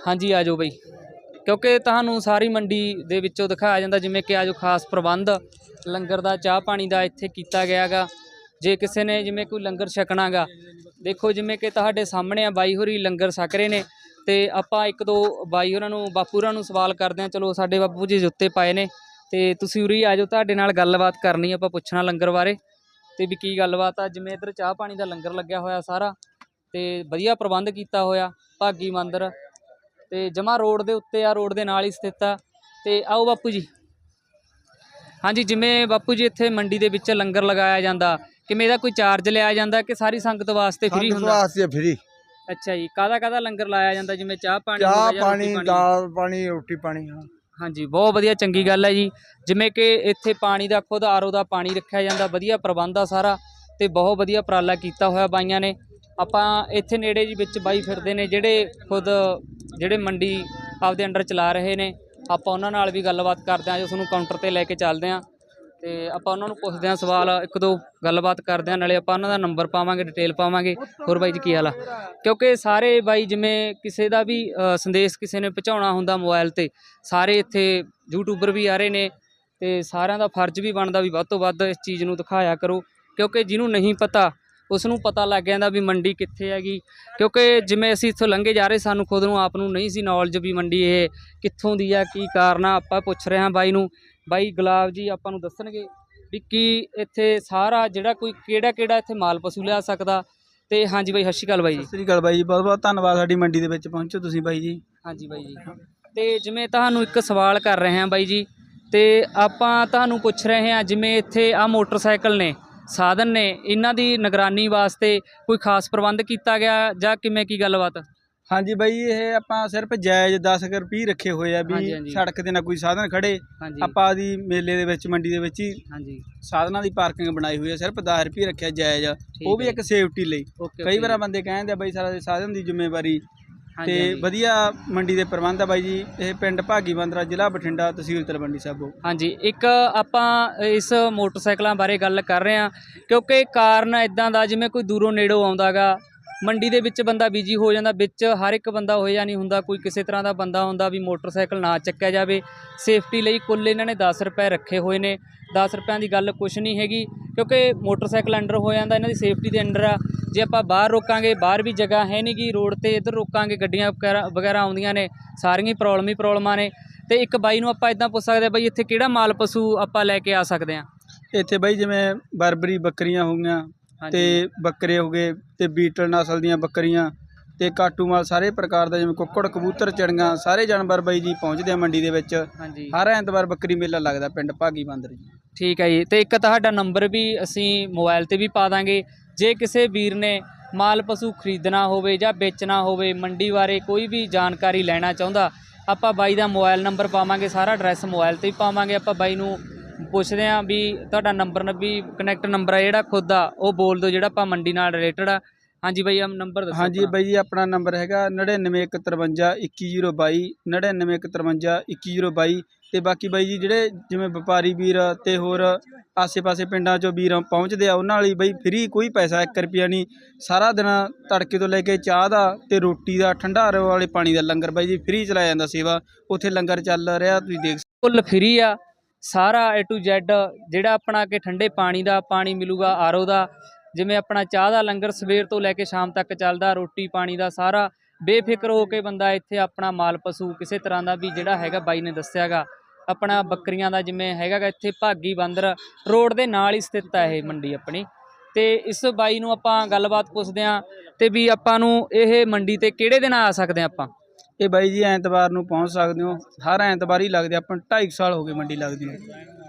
ਹਾਂਜੀ, ਆ ਜਾਓ ਬਈ। ਕਿਉਂਕਿ ਤੁਹਾਨੂੰ ਸਾਰੀ ਮੰਡੀ ਦੇ ਵਿੱਚੋਂ ਦਿਖਾਇਆ ਜਾਂਦਾ, ਜਿਵੇਂ ਕਿ ਆਜੋ ਖਾਸ ਪ੍ਰਬੰਧ। ਲੰਗਰ ਦਾ, ਚਾਹ ਪਾਣੀ ਦਾ ਇੱਥੇ ਕੀਤਾ ਗਿਆ ਗਾ। ਜੇ ਕਿਸੇ ਨੇ ਜਿਵੇਂ ਕੋਈ ਲੰਗਰ ਛਕਣਾਗਾ ਦੇਖੋ ਜਿਵੇਂ ਕਿ ਤੁਹਾਡੇ ਸਾਹਮਣੇ ਆ ਬਾਈ ਹੋਰੀ ਲੰਗਰ ਛਕ ਰਹੇ ਨੇ। ਤੇ ਆਪਾਂ ਇੱਕ ਦੋ ਬਾਈ ਹੋਰਾਂ ਨੂੰ, ਬਾਪੂ ਹੋਰਾਂ ਨੂੰ ਸਵਾਲ ਕਰਦੇ ਆ, ਚਲੋ ਸਾਡੇ ਬਾਪੂ ਜੀ ਜੁੱਤੇ ਪਾਏ ਨੇ। ਤੇ ਤੁਸੀਂ ਉਰੀ ਆ ਜਾਓ, ਤੁਹਾਡੇ ਨਾਲ ਗੱਲਬਾਤ ਕਰਨੀ ਆਪਾਂ ਪੁੱਛਣਾ ਲੰਗਰ ਬਾਰੇ। ਤੇ ਵੀ ਕੀ ਗੱਲਬਾਤ ਆ ਜਿਵੇਂ ਇੱਧਰ ਚਾਹ ਪਾਣੀ ਦਾ ਲੰਗਰ ਲੱਗਿਆ ਹੋਇਆ ਸਾਰਾ ਤੇ ਵਧੀਆ ਪ੍ਰਬੰਧ ਕੀਤਾ ਹੋਇਆ ਭਾਗੀ ਮੰਦਰ ਤੇ ਜਮਾ ਰੋਡ ਦੇ ਉੱਤੇ ਆ ਰੋਡ ਦੇ ਨਾਲ ਹੀ ਸਥਿਤ ਆ ਤੇ ਆਓ ਬਾਪੂ ਜੀ। ਹਾਂਜੀ ਜਿਵੇਂ ਬਾਪੂ ਜੀ ਇੱਥੇ ਮੰਡੀ ਦੇ ਵਿੱਚ ਲੰਗਰ ਲਗਾਇਆ ਜਾਂਦਾ ਕਿਵੇਂ ਇਹਦਾ ਕੋਈ ਚਾਰਜ ਲਿਆ ਜਾਂਦਾ ਕਿ ਸਾਰੀ ਸੰਗਤ ਵਾਸਤੇ ਫ੍ਰੀ ਹੁੰਦਾ? ਵਾਸਤੇ ਫ੍ਰੀ ਅੱਛਾ ਜੀ ਕਾਹਦਾ ਕਾਹਦਾ ਲੰਗਰ ਲਾਇਆ ਜਾਂਦਾ ਜਿਵੇਂ ਚਾਹ ਪਾਣੀ ਹੋ ਚਾਹ ਗਿਆ ਜਾਂ ਰੋਟੀ ਪਾਣੀ ਦਾਲ ਪਾਣੀ ਰੋਟੀ ਪਾਣੀ ਹਾਂ। ਹਾਂਜੀ, ਬਹੁਤ ਵਧੀਆ, ਚੰਗੀ ਗੱਲ ਹੈ ਜੀ। ਜਿਵੇਂ ਕਿ ਇੱਥੇ ਪਾਣੀ ਦਾ, ਖੁਦ ਆਰਓ ਦਾ ਪਾਣੀ ਰੱਖਿਆ ਜਾਂਦਾ, ਵਧੀਆ ਪ੍ਰਬੰਧ ਆ ਸਾਰਾ ਤੇ ਬਹੁਤ ਵਧੀਆ ਉਪਰਾਲਾ ਕੀਤਾ ਹੋਇਆ ਬਾਈਆਂ ਨੇ। ਆਪਾਂ ਇੱਥੇ ਨੇੜੇ ਜੀ ਵਿੱਚ ਬਾਈ ਫਿਰਦੇ ਨੇ, ਜਿਹੜੇ ਖੁਦ, ਜਿਹੜੇ ਮੰਡੀ ਆਪਦੇ ਅੰਡਰ ਚਲਾ ਰਹੇ ਨੇ। ਆਪਾਂ ਉਹਨਾਂ ਨਾਲ ਵੀ ਗੱਲਬਾਤ ਕਰਦੇ ਹਾਂ, ਜੋ ਤੁਹਾਨੂੰ ਕਾਊਂਟਰ ਤੇ ਲੈ ਕੇ ਚੱਲਦੇ ਹਾਂ। ਤੇ ਆਪਾਂ ਉਹਨਾਂ ਨੂੰ ਪੁੱਛਦੇ ਹਾਂ ਸਵਾਲ, ਇੱਕ ਦੋ ਗੱਲਬਾਤ ਕਰਦੇ ਆਂ ਨਾਲੇ ਆਪਾਂ ਉਹਨਾਂ ਦਾ ਨੰਬਰ ਪਾਵਾਂਗੇ ਡਿਟੇਲ ਪਾਵਾਂਗੇ। ਹੋਰ ਬਾਈ ਜੀ, ਕੀ ਹਾਲ ਆ? ਕਿਉਂਕਿ ਸਾਰੇ ਬਾਈ ਜਿਵੇਂ ਕਿਸੇ ਦਾ ਵੀ ਸੰਦੇਸ਼ ਕਿਸੇ ਨੇ ਪਹੁੰਚਾਉਣਾ ਹੁੰਦਾ ਮੋਬਾਈਲ ਤੇ, ਸਾਰੇ ਇੱਥੇ ਯੂਟਿਊਬਰ ਵੀ ਆ ਰਹੇ ਨੇ ਤੇ ਸਾਰਿਆਂ ਦਾ ਫਰਜ਼ ਵੀ ਬਣਦਾ ਵੀ ਵੱਧ ਤੋਂ ਵੱਧ ਇਸ ਚੀਜ਼ ਨੂੰ ਦਿਖਾਇਆ ਕਰੋ। ਕਿਉਂਕਿ ਜਿਹਨੂੰ ਨਹੀਂ ਪਤਾ ਉਸ ਨੂੰ ਪਤਾ ਲੱਗ ਜਾਂਦਾ ਵੀ ਮੰਡੀ ਕਿੱਥੇ ਹੈਗੀ। ਕਿਉਂਕਿ ਜਿਵੇਂ ਅਸੀਂ ਇੱਥੋਂ ਲੰਘੇ ਜਾ ਰਹੇ, ਸਾਨੂੰ ਖੁਦ ਨੂੰ ਆਪ ਨੂੰ ਨਹੀਂ ਸੀ ਨੌਲੇਜ ਵੀ ਮੰਡੀ ਇਹ ਕਿੱਥੋਂ ਦੀ ਆ, ਕੀ ਕਾਰਨ ਆ, ਆਪਾਂ ਪੁੱਛ ਰਹੇ ਹਾਂ ਬਾਈ ਨੂੰ। ਬਾਈ ਗੁਲਾਬ ਜੀ ਆਪਾਂ ਨੂੰ ਦੱਸਣਗੇ ਵੀ ਕੀ ਇੱਥੇ ਸਾਰਾ ਜਿਹੜਾ ਕੋਈ ਕਿਹੜਾ ਕਿਹੜਾ ਇੱਥੇ ਮਾਲ ਪਸ਼ੂ ਲਿਆ ਸਕਦਾ ਤੇ ਹਾਂਜੀ ਬਾਈ ਸਤਿ ਸ਼੍ਰੀ ਅਕਾਲ ਬਾਈ ਜੀ। ਸਤਿ ਸ੍ਰੀ ਅਕਾਲ ਬਾਈ ਜੀ ਬਹੁਤ ਬਹੁਤ ਧੰਨਵਾਦ ਸਾਡੀ ਮੰਡੀ ਦੇ ਵਿੱਚ ਪਹੁੰਚੋ ਤੁਸੀਂ ਬਾਈ ਜੀ। ਹਾਂਜੀ ਬਾਈ ਜੀ। ਤੇ ਜਿਵੇਂ ਤੁਹਾਨੂੰ ਇੱਕ ਸਵਾਲ ਕਰ ਰਹੇ ਹਾਂ ਬਾਈ ਜੀ ਤੇ ਆਪਾਂ ਤੁਹਾਨੂੰ ਪੁੱਛ ਰਹੇ ਹਾਂ ਜਿਵੇਂ ਇੱਥੇ ਆ ਮੋਟਰਸਾਈਕਲ ਨੇ ਸਾਧਨ ਨੇ ਇਹਨਾਂ ਦੀ ਨਿਗਰਾਨੀ ਵਾਸਤੇ ਕੋਈ ਖਾਸ ਪ੍ਰਬੰਧ ਕੀਤਾ ਗਿਆ ਜਾਂ ਕਿਵੇਂ ਕੀ ਗੱਲਬਾਤ? ਹਾਂਜੀ ਬਾਈ ਇਹ ਆਪਾਂ ਸਿਰਫ ਜਾਇਜ਼ 10 ਰੁਪਏ ਰੱਖੇ ਹੋਏ ਆ ਹਾਂਜੀ, ਵੀ ਹਾਂਜੀ। ਸੜਕ ਤੇ ਨਾ ਕੋਈ ਸਾਧਨ ਖੜੇ ਹਾਂਜੀ। ਆਪਾਂ ਦੀ ਮੇਲੇ ਦੇ ਵਿੱਚ ਮੰਡੀ ਦੇ ਵਿੱਚ ਹੀ ਹਾਂਜੀ। ਸਾਧਨਾਂ ਦੀ ਪਾਰਕਿੰਗ ਬਣਾਈ ਹੋਈ ਹੈ ਸਿਰਫ 10 ਰੁਪਏ ਰੱਖਿਆ ਜਾਇਜ਼ ਆ। ਉਹ ਵੀ ਹੈ ਇੱਕ ਸੇਫਟੀ ਲਈ। ਓਕੇ ਕਈ ਵਾਰ ਬੰਦੇ ਕਹਿੰਦੇ ਆ ਬਾਈ ਸਾਰਾ ਸਾਧਨ ਦੀ ਜ਼ਿੰਮੇਵਾਰੀ। ਤੇ। ਵਧੀਆ ਮੰਡੀ ਦੇ ਪ੍ਰਬੰਧ ਆ ਬਾਈ ਜੀ। ਇਹ ਪਿੰਡ ਭਾਗੀ ਬੰਦਰਾ ਜ਼ਿਲ੍ਹਾ ਬਠਿੰਡਾ ਤਹਿਸੀਲ ਤਲਵੰਡੀ ਸਾਬੋ। ਹਾਂਜੀ ਇੱਕ ਆਪਾਂ ਇਸ ਮੋਟਰਸਾਈਕਲਾਂ ਬਾਰੇ ਗੱਲ ਕਰ ਰਹੇ ਹਾਂ ਕਿਉਂਕਿ ਕਾਰਨ ਇਦਾਂ ਦਾ ਜਿਵੇਂ ਕੋਈ ਦੂਰੋਂ ਨੇੜੋਂ ਆਉਂਦਾਗਾ ਮੰਡੀ ਦੇ ਵਿੱਚ ਬੰਦਾ ਬਿਜ਼ੀ ਹੋ ਜਾਂਦਾ, ਵਿੱਚ ਹਰ ਇੱਕ ਬੰਦਾ ਹੋਇਆ ਨਹੀਂ ਹੁੰਦਾ, ਕੋਈ ਕਿਸੇ ਤਰ੍ਹਾਂ ਦਾ ਬੰਦਾ ਹੁੰਦਾ ਵੀ ਮੋਟਰਸਾਈਕਲ ਨਾ ਚੱਕਿਆ ਜਾਵੇ। ਸੇਫਟੀ ਲਈ ਕੁੱਲ ਇਹਨਾਂ ਨੇ 10 ਰੁਪਏ ਰੱਖੇ ਹੋਏ ਨੇ। 10 ਰੁਪਿਆਂ ਦੀ ਗੱਲ ਕੁਛ ਨਹੀਂ ਹੈਗੀ, ਕਿਉਂਕਿ ਮੋਟਰਸਾਈਕਲ ਅੰਡਰ ਹੋ ਜਾਂਦਾ ਇਹਨਾਂ ਦੀ ਸੇਫਟੀ ਦੇ ਅੰਡਰ ਆ। ਜੇ ਆਪਾਂ ਬਾਹਰ ਰੋਕਾਂਗੇ, ਬਾਹਰ ਵੀ ਜਗ੍ਹਾ ਹੈ ਨਹੀਂ ਗੀ ਰੋਡ ਤੇ ਇੱਧਰ ਰੋਕਾਂਗੇ, ਗੱਡੀਆਂ ਵਗੈਰਾ ਵਗੈਰਾ ਆਉਂਦੀਆਂ ਨੇ, ਸਾਰੀਆਂ ਹੀ ਪ੍ਰੋਬਲਮ ਹੀ ਪ੍ਰੋਬਲਮਾਂ ਨੇ। ਤੇ ਇੱਕ ਬਾਈ ਨੂੰ ਆਪਾਂ ਇਦਾਂ ਪੁੱਛ ਸਕਦੇ ਆ ਬਾਈ ਇੱਥੇ ਕਿਹੜਾ ਮਾਲ ਪਸ਼ੂ ਆਪਾਂ ਲੈ ਕੇ ਆ ਸਕਦੇ ਆ ਇੱਥੇ ਬਾਈ ਜਿਵੇਂ ਬਰਬਰੀ ਬੱਕਰੀਆਂ ਹੋ ਗਈਆਂ ਤੇ ਬੱਕਰੇ ਹੋ ਗਏ ਤੇ ਬੀਟਲ ਨਸਲ ਦੀਆਂ ਬੱਕਰੀਆਂ ਤੇ ਕਾਟੂ ਮਾਲ ਸਾਰੇ ਪ੍ਰਕਾਰ ਦਾ ਜਿਵੇਂ ਕੁੱਕੜ ਕਬੂਤਰ ਚਿੜੀਆਂ ਸਾਰੇ ਜਾਨਵਰ ਬਾਈ ਜੀ ਪਹੁੰਚਦੇ ਆ ਮੰਡੀ ਦੇ ਵਿੱਚ। ਹਾਂਜੀ। ਹਰ ਐਤਵਾਰ ਬੱਕਰੀ ਮੇਲਾ ਲੱਗਦਾ ਪਿੰਡ ਭਾਗੀ ਬੰਦਰ ਜੀ। ਠੀਕ ਹੈ ਜੀ। ਤੇ ਇੱਕ ਤੁਹਾਡਾ ਨੰਬਰ ਵੀ ਅਸੀਂ ਮੋਬਾਈਲ ਤੇ ਵੀ ਪਾ ਦਾਂਗੇ। ਜੇ ਕਿਸੇ ਵੀਰ ਨੇ ਮਾਲ ਪਸ਼ੂ ਖਰੀਦਣਾ ਹੋਵੇ ਜਾਂ ਵੇਚਣਾ ਹੋਵੇ ਮੰਡੀ ਬਾਰੇ ਕੋਈ ਵੀ ਜਾਣਕਾਰੀ ਲੈਣਾ ਚਾਹੁੰਦਾ ਆਪਾਂ ਬਾਈ ਦਾ ਮੋਬਾਈਲ ਨੰਬਰ ਪਾਵਾਂਗੇ ਸਾਰਾ ਐਡਰੈਸ ਮੋਬਾਈਲ ਤੇ ਵੀ ਪਾਵਾਂਗੇ ਆਪਾਂ ਬਾਈ ਨੂੰ ਪੁੱਛਦੇ ਆਂ ਵੀ ਤੁਹਾਡਾ ਨੰਬਰ ਵੀ ਕਨੈਕਟ ਨੰਬਰ ਆ ਜਿਹੜਾ ਖੁਦ ਆ ਉਹ ਬੋਲ ਦਿਓ ਜਿਹੜਾ ਆਪਾਂ ਮੰਡੀ ਨਾਲ ਰਿਲੇਟਡ ਆ। ਹਾਂਜੀ ਬਾਈ ਆ ਨੰਬਰ ਦੱਸੋ ਹਾਂਜੀ। ਬਾਈ ਜੀ ਆਪਣਾ ਨੰਬਰ ਹੈਗਾ 9953511022 9953511022 ਤੇ ਬਾਕੀ ਬਾਈ ਜੀ ਜਿਹੜੇ ਜਿਵੇਂ ਵਪਾਰੀ ਵੀਰ ਤੇ ਹੋਰ ਆਸੇ-ਪਾਸੇ ਪਿੰਡਾਂ ਚੋਂ ਵੀਰ ਪਹੁੰਚਦੇ ਆ ਉਹਨਾਂ ਲਈ ਬਾਈ ਫ੍ਰੀ ਕੋਈ ਪੈਸਾ 1 ਰੁਪਿਆ ਨਹੀਂ। ਸਾਰਾ ਦਿਨ ਤੜਕੇ ਤੋਂ ਲੈ ਕੇ ਚਾਹ ਦਾ ਤੇ ਰੋਟੀ ਦਾ ਠੰਡਾਰੇ ਵਾਲੇ ਪਾਣੀ ਦਾ ਲੰਗਰ ਬਾਈ ਜੀ ਫ੍ਰੀ ਚਲਾਇਆ ਜਾਂਦਾ ਸੇਵਾ। ਉੱਥੇ ਲੰਗਰ ਚੱਲ ਰਿਹਾ ਤੁਸੀਂ ਦੇਖ ਫੁੱਲ ਫ੍ਰੀ ਆ। ਸਾਰਾ A to Z ਜਿਹੜਾ ਆਪਣਾ ਕਿ ਠੰਡੇ ਪਾਣੀ ਦਾ ਪਾਣੀ ਮਿਲੂਗਾ ਆਰਓ ਦਾ, ਜਿਵੇਂ ਆਪਣਾ ਚਾਹ ਦਾ ਲੰਗਰ ਸਵੇਰ ਤੋਂ ਲੈ ਕੇ ਸ਼ਾਮ ਤੱਕ ਚੱਲਦਾ, ਰੋਟੀ ਪਾਣੀ ਦਾ ਸਾਰਾ, ਬੇਫਿਕਰ ਹੋ ਕੇ ਬੰਦਾ ਇੱਥੇ ਆਪਣਾ ਮਾਲ ਪਸ਼ੂ ਕਿਸੇ ਤਰ੍ਹਾਂ ਦਾ ਵੀ ਜਿਹੜਾ ਹੈਗਾ ਬਾਈ ਨੇ ਦੱਸਿਆਗਾ ਆਪਣਾ ਬੱਕਰੀਆਂ ਦਾ ਜਿਵੇਂ ਹੈਗਾ ਗਾ ਇੱਥੇ ਭਾਗੀ ਬਾਂਦਰ, ਰੋਡ ਦੇ ਨਾਲ ਹੀ ਸਥਿਤ ਹੈ ਇਹ ਮੰਡੀ ਆਪਣੀ। ਤੇ ਇਸ ਬਾਈ ਨੂੰ ਆਪਾਂ ਗੱਲਬਾਤ ਪੁੱਛਦੇ ਆਂ ਤੇ ਵੀ ਆਪਾਂ ਨੂੰ ਇਹ ਮੰਡੀ ਤੇ ਕਿਹੜੇ ਦਿਨ ਆ ਸਕਦੇ ਆਂ ਆਪਾਂ? ਇਹ ਬਾਈ ਜੀ ਐਤਵਾਰ ਨੂੰ ਪਹੁੰਚ ਸਕਦੇ ਹੋ। ਹਰ ਐਤਵਾਰ ਹੀ ਲੱਗਦੇ ਆਪਾਂ ਨੂੰ 2.5 ਸਾਲ ਹੋ ਗਏ ਮੰਡੀ ਲੱਗਦੀ ਨੂੰ।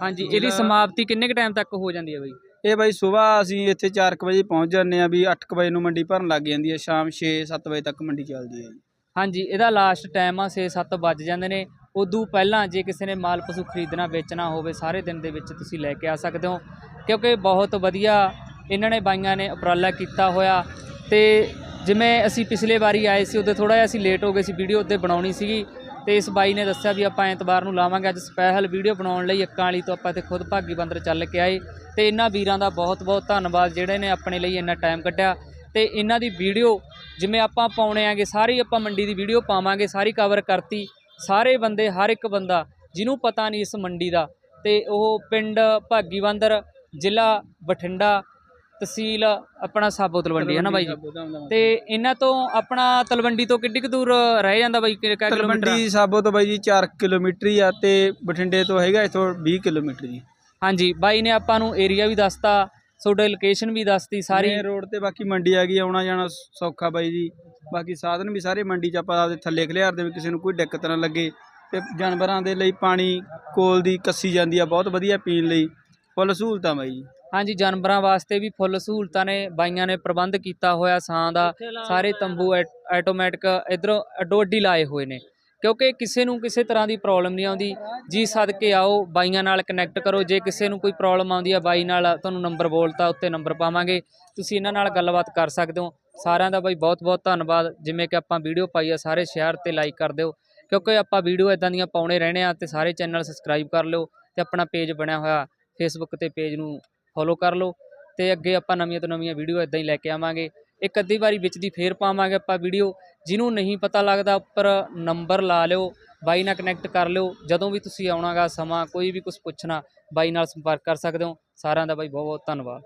ਹਾਂਜੀ ਇਹਦੀ ਸਮਾਪਤੀ ਕਿੰਨੇ ਕੁ ਟਾਈਮ ਤੱਕ ਹੋ ਜਾਂਦੀ ਹੈ ਬਾਈ? ਇਹ ਬਾਈ ਸਵੇਰ ਅਸੀਂ ਇੱਥੇ 4:00 ਵਜੇ ਪਹੁੰਚ ਜਾਂਦੇ ਆ ਵੀ 8:00 ਵਜੇ ਨੂੰ ਮੰਡੀ ਭਰਨ ਲੱਗ ਜਾਂਦੀ ਹੈ ਸ਼ਾਮ 6-7 ਵਜੇ ਤੱਕ ਮੰਡੀ ਚੱਲਦੀ ਹੈ ਜੀ। ਹਾਂਜੀ ਇਹਦਾ ਲਾਸਟ ਟਾਈਮ ਆ 6-7 ਵੱਜ ਜਾਂਦੇ ਨੇ। ਉਦੋਂ ਪਹਿਲਾਂ ਜੇ ਕਿਸੇ ਨੇ ਮਾਲ ਪਸ਼ੂ ਖਰੀਦਣਾ ਵੇਚਣਾ ਹੋਵੇ ਸਾਰੇ ਦਿਨ ਦੇ ਵਿੱਚ ਤੁਸੀਂ ਲੈ ਕੇ ਆ ਸਕਦੇ ਹੋ। ਕਿਉਂਕਿ ਬਹੁਤ ਵਧੀਆ ਇਹਨਾਂ ਨੇ ਬਾਈਆਂ ਨੇ ਉਪਰਾਲਾ ਕੀਤਾ ਹੋਇਆ ਤੇ ਜਿਵੇਂ ਅਸੀਂ ਪਿਛਲੇ ਵਾਰੀ ਆਏ ਸੀ, ਉਦੋਂ ਥੋੜਾ ਜਿਹਾ ਅਸੀਂ ਲੇਟ ਹੋ ਗਏ ਸੀ ਵੀਡੀਓ ਉੱਤੇ ਬਣਾਉਣੀ ਸੀਗੀ। ਤੇ ਇਸ ਬਾਈ ਨੇ ਦੱਸਿਆ ਵੀ ਆਪਾਂ ਐਤਵਾਰ ਨੂੰ ਲਾਵਾਂਗੇ, ਅੱਜ ਸਪੈਸ਼ਲ ਵੀਡੀਓ ਬਣਾਉਣ ਲਈ ਅੱਕਾਂ ਵਾਲੀ ਤੋਂ ਆਪਾਂ ਇੱਥੇ ਖੁਦ ਭਾਗੀ ਬੰਦਰ ਚੱਲ ਕੇ ਆਏ। ਤੇ ਇਹਨਾਂ ਵੀਰਾਂ ਦਾ ਬਹੁਤ ਬਹੁਤ ਧੰਨਵਾਦ, ਜਿਹੜੇ ਨੇ ਆਪਣੇ ਲਈ ਇੰਨਾ ਟਾਈਮ ਕੱਢਿਆ। ਤੇ ਇਹਨਾਂ ਦੀ ਵੀਡੀਓ ਜਿਵੇਂ ਆਪਾਂ ਪਾਉਣੇ ਆਂਗੇ, ਸਾਰੀ ਆਪਾਂ ਮੰਡੀ ਦੀ ਵੀਡੀਓ ਪਾਵਾਂਗੇ, ਸਾਰੀ ਕਵਰ ਕਰਤੀ। ਸਾਰੇ ਬੰਦੇ, ਹਰ ਇੱਕ ਬੰਦਾ, ਜਿਹਨੂੰ ਪਤਾ ਨਹੀਂ ਇਸ ਮੰਡੀ ਦਾ। ਤੇ ਉਹ ਪਿੰਡ ਭਾਗੀ ਬੰਦਰ, ਜ਼ਿਲ੍ਹਾ ਬਠਿੰਡਾ ਤਹਿਸੀਲ ਆਪਣਾ ਸਾਬੋ ਤਲਵੰਡੀ ਹੈ ਨਾ ਬਾਈ ਜੀ? ਤੇ ਇਹਨਾਂ ਤੋਂ ਆਪਣਾ ਤਲਵੰਡੀ ਤੋਂ ਕਿੰਨੀ ਕੁ ਦੂਰ ਰਹਿ ਜਾਂਦਾ ਬਾਈ? ਕਿ ਕਿਲੋਮੀਟਰ ਤਲਵੰਡੀ ਸਾਬੋ ਤੋਂ ਬਾਈ ਜੀ 4 ਕਿਲੋਮੀਟਰ ਹੀ ਆ ਤੇ ਬਠਿੰਡੇ ਤੋਂ ਹੈਗਾ ਇਥੋਂ 20 ਕਿਲੋਮੀਟਰ ਜੀ। ਹਾਂਜੀ ਬਾਈ ਨੇ ਆਪਾਂ ਨੂੰ ਏਰੀਆ ਵੀ ਦੱਸਤਾ ਤੁਹਾਡੇ ਲੋਕੇਸ਼ਨ ਵੀ ਦੱਸਤੀ ਸਾਰੀ। ਰੋਡ ਤੇ ਬਾਕੀ ਮੰਡੀ ਆ ਗਈ ਆਉਣਾ ਜਾਣਾ ਸੌਖਾ ਬਾਈ ਜੀ। ਬਾਕੀ ਸਾਧਨ ਵੀ ਸਾਰੇ ਮੰਡੀ 'ਚ ਆਪਾਂ ਆਪਦੇ ਥੱਲੇ ਖਲਿਆਰ ਦੇ ਵੀ ਕਿਸੇ ਨੂੰ ਕੋਈ ਦਿੱਕਤ ਨਾ ਲੱਗੇ। ਤੇ ਜਾਨਵਰਾਂ ਦੇ ਲਈ ਪਾਣੀ ਕੋਲ ਦੀ ਕੱਸੀ ਜਾਂਦੀ ਆ ਬਹੁਤ ਵਧੀਆ ਪੀਣ ਲਈ। ਫੁੱਲ ਸਹੂਲਤਾਂ ਬਾਈ ਜੀ। ਹਾਂਜੀ ਜਾਨਵਰਾਂ ਵਾਸਤੇ ਵੀ ਫੁੱਲ ਸਹੂਲਤਾਂ ਨੇ ਬਾਈਆਂ ਨੇ ਪ੍ਰਬੰਧ ਕੀਤਾ ਹੋਇਆ ਛਾਂ ਦਾ ਸਾਰੇ ਤੰਬੂ ਆਟੋਮੈਟਿਕ ਇਧਰੋਂ ਅੱਡੋ ਅੱਡੀ ਲਾਏ ਹੋਏ ਨੇ। ਕਿਉਂਕਿ ਕਿਸੇ ਨੂੰ ਕਿਸੇ ਤਰ੍ਹਾਂ ਦੀ ਪ੍ਰੋਬਲਮ ਨਹੀਂ ਆਉਂਦੀ ਜੀ ਸਦਕੇ ਆਓ ਬਾਈਆਂ ਨਾਲ ਕਨੈਕਟ ਕਰੋ ਜੇ ਕਿਸੇ ਨੂੰ ਕੋਈ ਪ੍ਰੋਬਲਮ ਆਉਂਦੀ ਆ ਬਾਈ ਨਾਲ ਤੁਹਾਨੂੰ ਨੰਬਰ ਬੋਲਤਾ ਉੱਤੇ ਨੰਬਰ ਪਾਵਾਂਗੇ ਤੁਸੀਂ ਇਹਨਾਂ ਨਾਲ ਗੱਲਬਾਤ ਕਰ ਸਕਦੇ ਹੋ। ਸਾਰਿਆਂ ਦਾ ਬਾਈ ਬਹੁਤ ਬਹੁਤ ਧੰਨਵਾਦ ਜਿਵੇਂ ਕਿ ਆਪਾਂ ਵੀਡੀਓ ਪਾਈ ਆ ਸਾਰੇ ਸ਼ੇਅਰ ਤੇ ਲਾਈਕ ਕਰ ਦਿਓ। ਕਿਉਂਕਿ ਆਪਾਂ ਵੀਡੀਓ ਇਦਾਂ ਦੀਆਂ ਪਾਉਣੇ ਰਹਿਣੇ ਆ ਤੇ ਸਾਰੇ ਚੈਨਲ ਸਬਸਕ੍ਰਾਈਬ ਕਰ ਲਿਓ ਤੇ ਆਪਣਾ ਪੇਜ ਬਣਿਆ ਹੋਇਆ ਫੇਸਬੁੱਕ ਤੇ ਪੇਜ ਨੂੰ ਫੋਲੋ ਕਰ ਲਓ ਤੇ ਅੱਗੇ ਆਪਾਂ ਨਵੀਆਂ ਤੋਂ ਨਵੀਆਂ ਵੀਡੀਓ ਇਦਾਂ ਹੀ ਲੈ ਕੇ ਆਵਾਂਗੇ। ਇੱਕ ਅੱਧੀ ਵਾਰੀ ਵਿੱਚ ਦੀ ਫੇਰ ਪਾਵਾਂਗੇ ਆਪਾਂ ਵੀਡੀਓ ਜਿਹਨੂੰ ਨਹੀਂ ਪਤਾ ਲੱਗਦਾ ਉੱਪਰ ਨੰਬਰ ਲਾ ਲਿਓ, ਬਾਈ ਨਾਲ ਕਨੈਕਟ ਕਰ ਲਿਓ। ਜਦੋਂ ਵੀ ਤੁਸੀਂ ਆਉਣਾਗਾ ਸਮਾਂ, ਕੋਈ ਵੀ ਕੁਝ ਪੁੱਛਣਾ, ਬਾਈ ਨਾਲ ਸੰਪਰਕ ਕਰ ਸਕਦੇ ਹੋ। ਸਾਰਿਆਂ ਦਾ ਬਾਈ ਬਹੁਤ ਬਹੁਤ ਧੰਨਵਾਦ।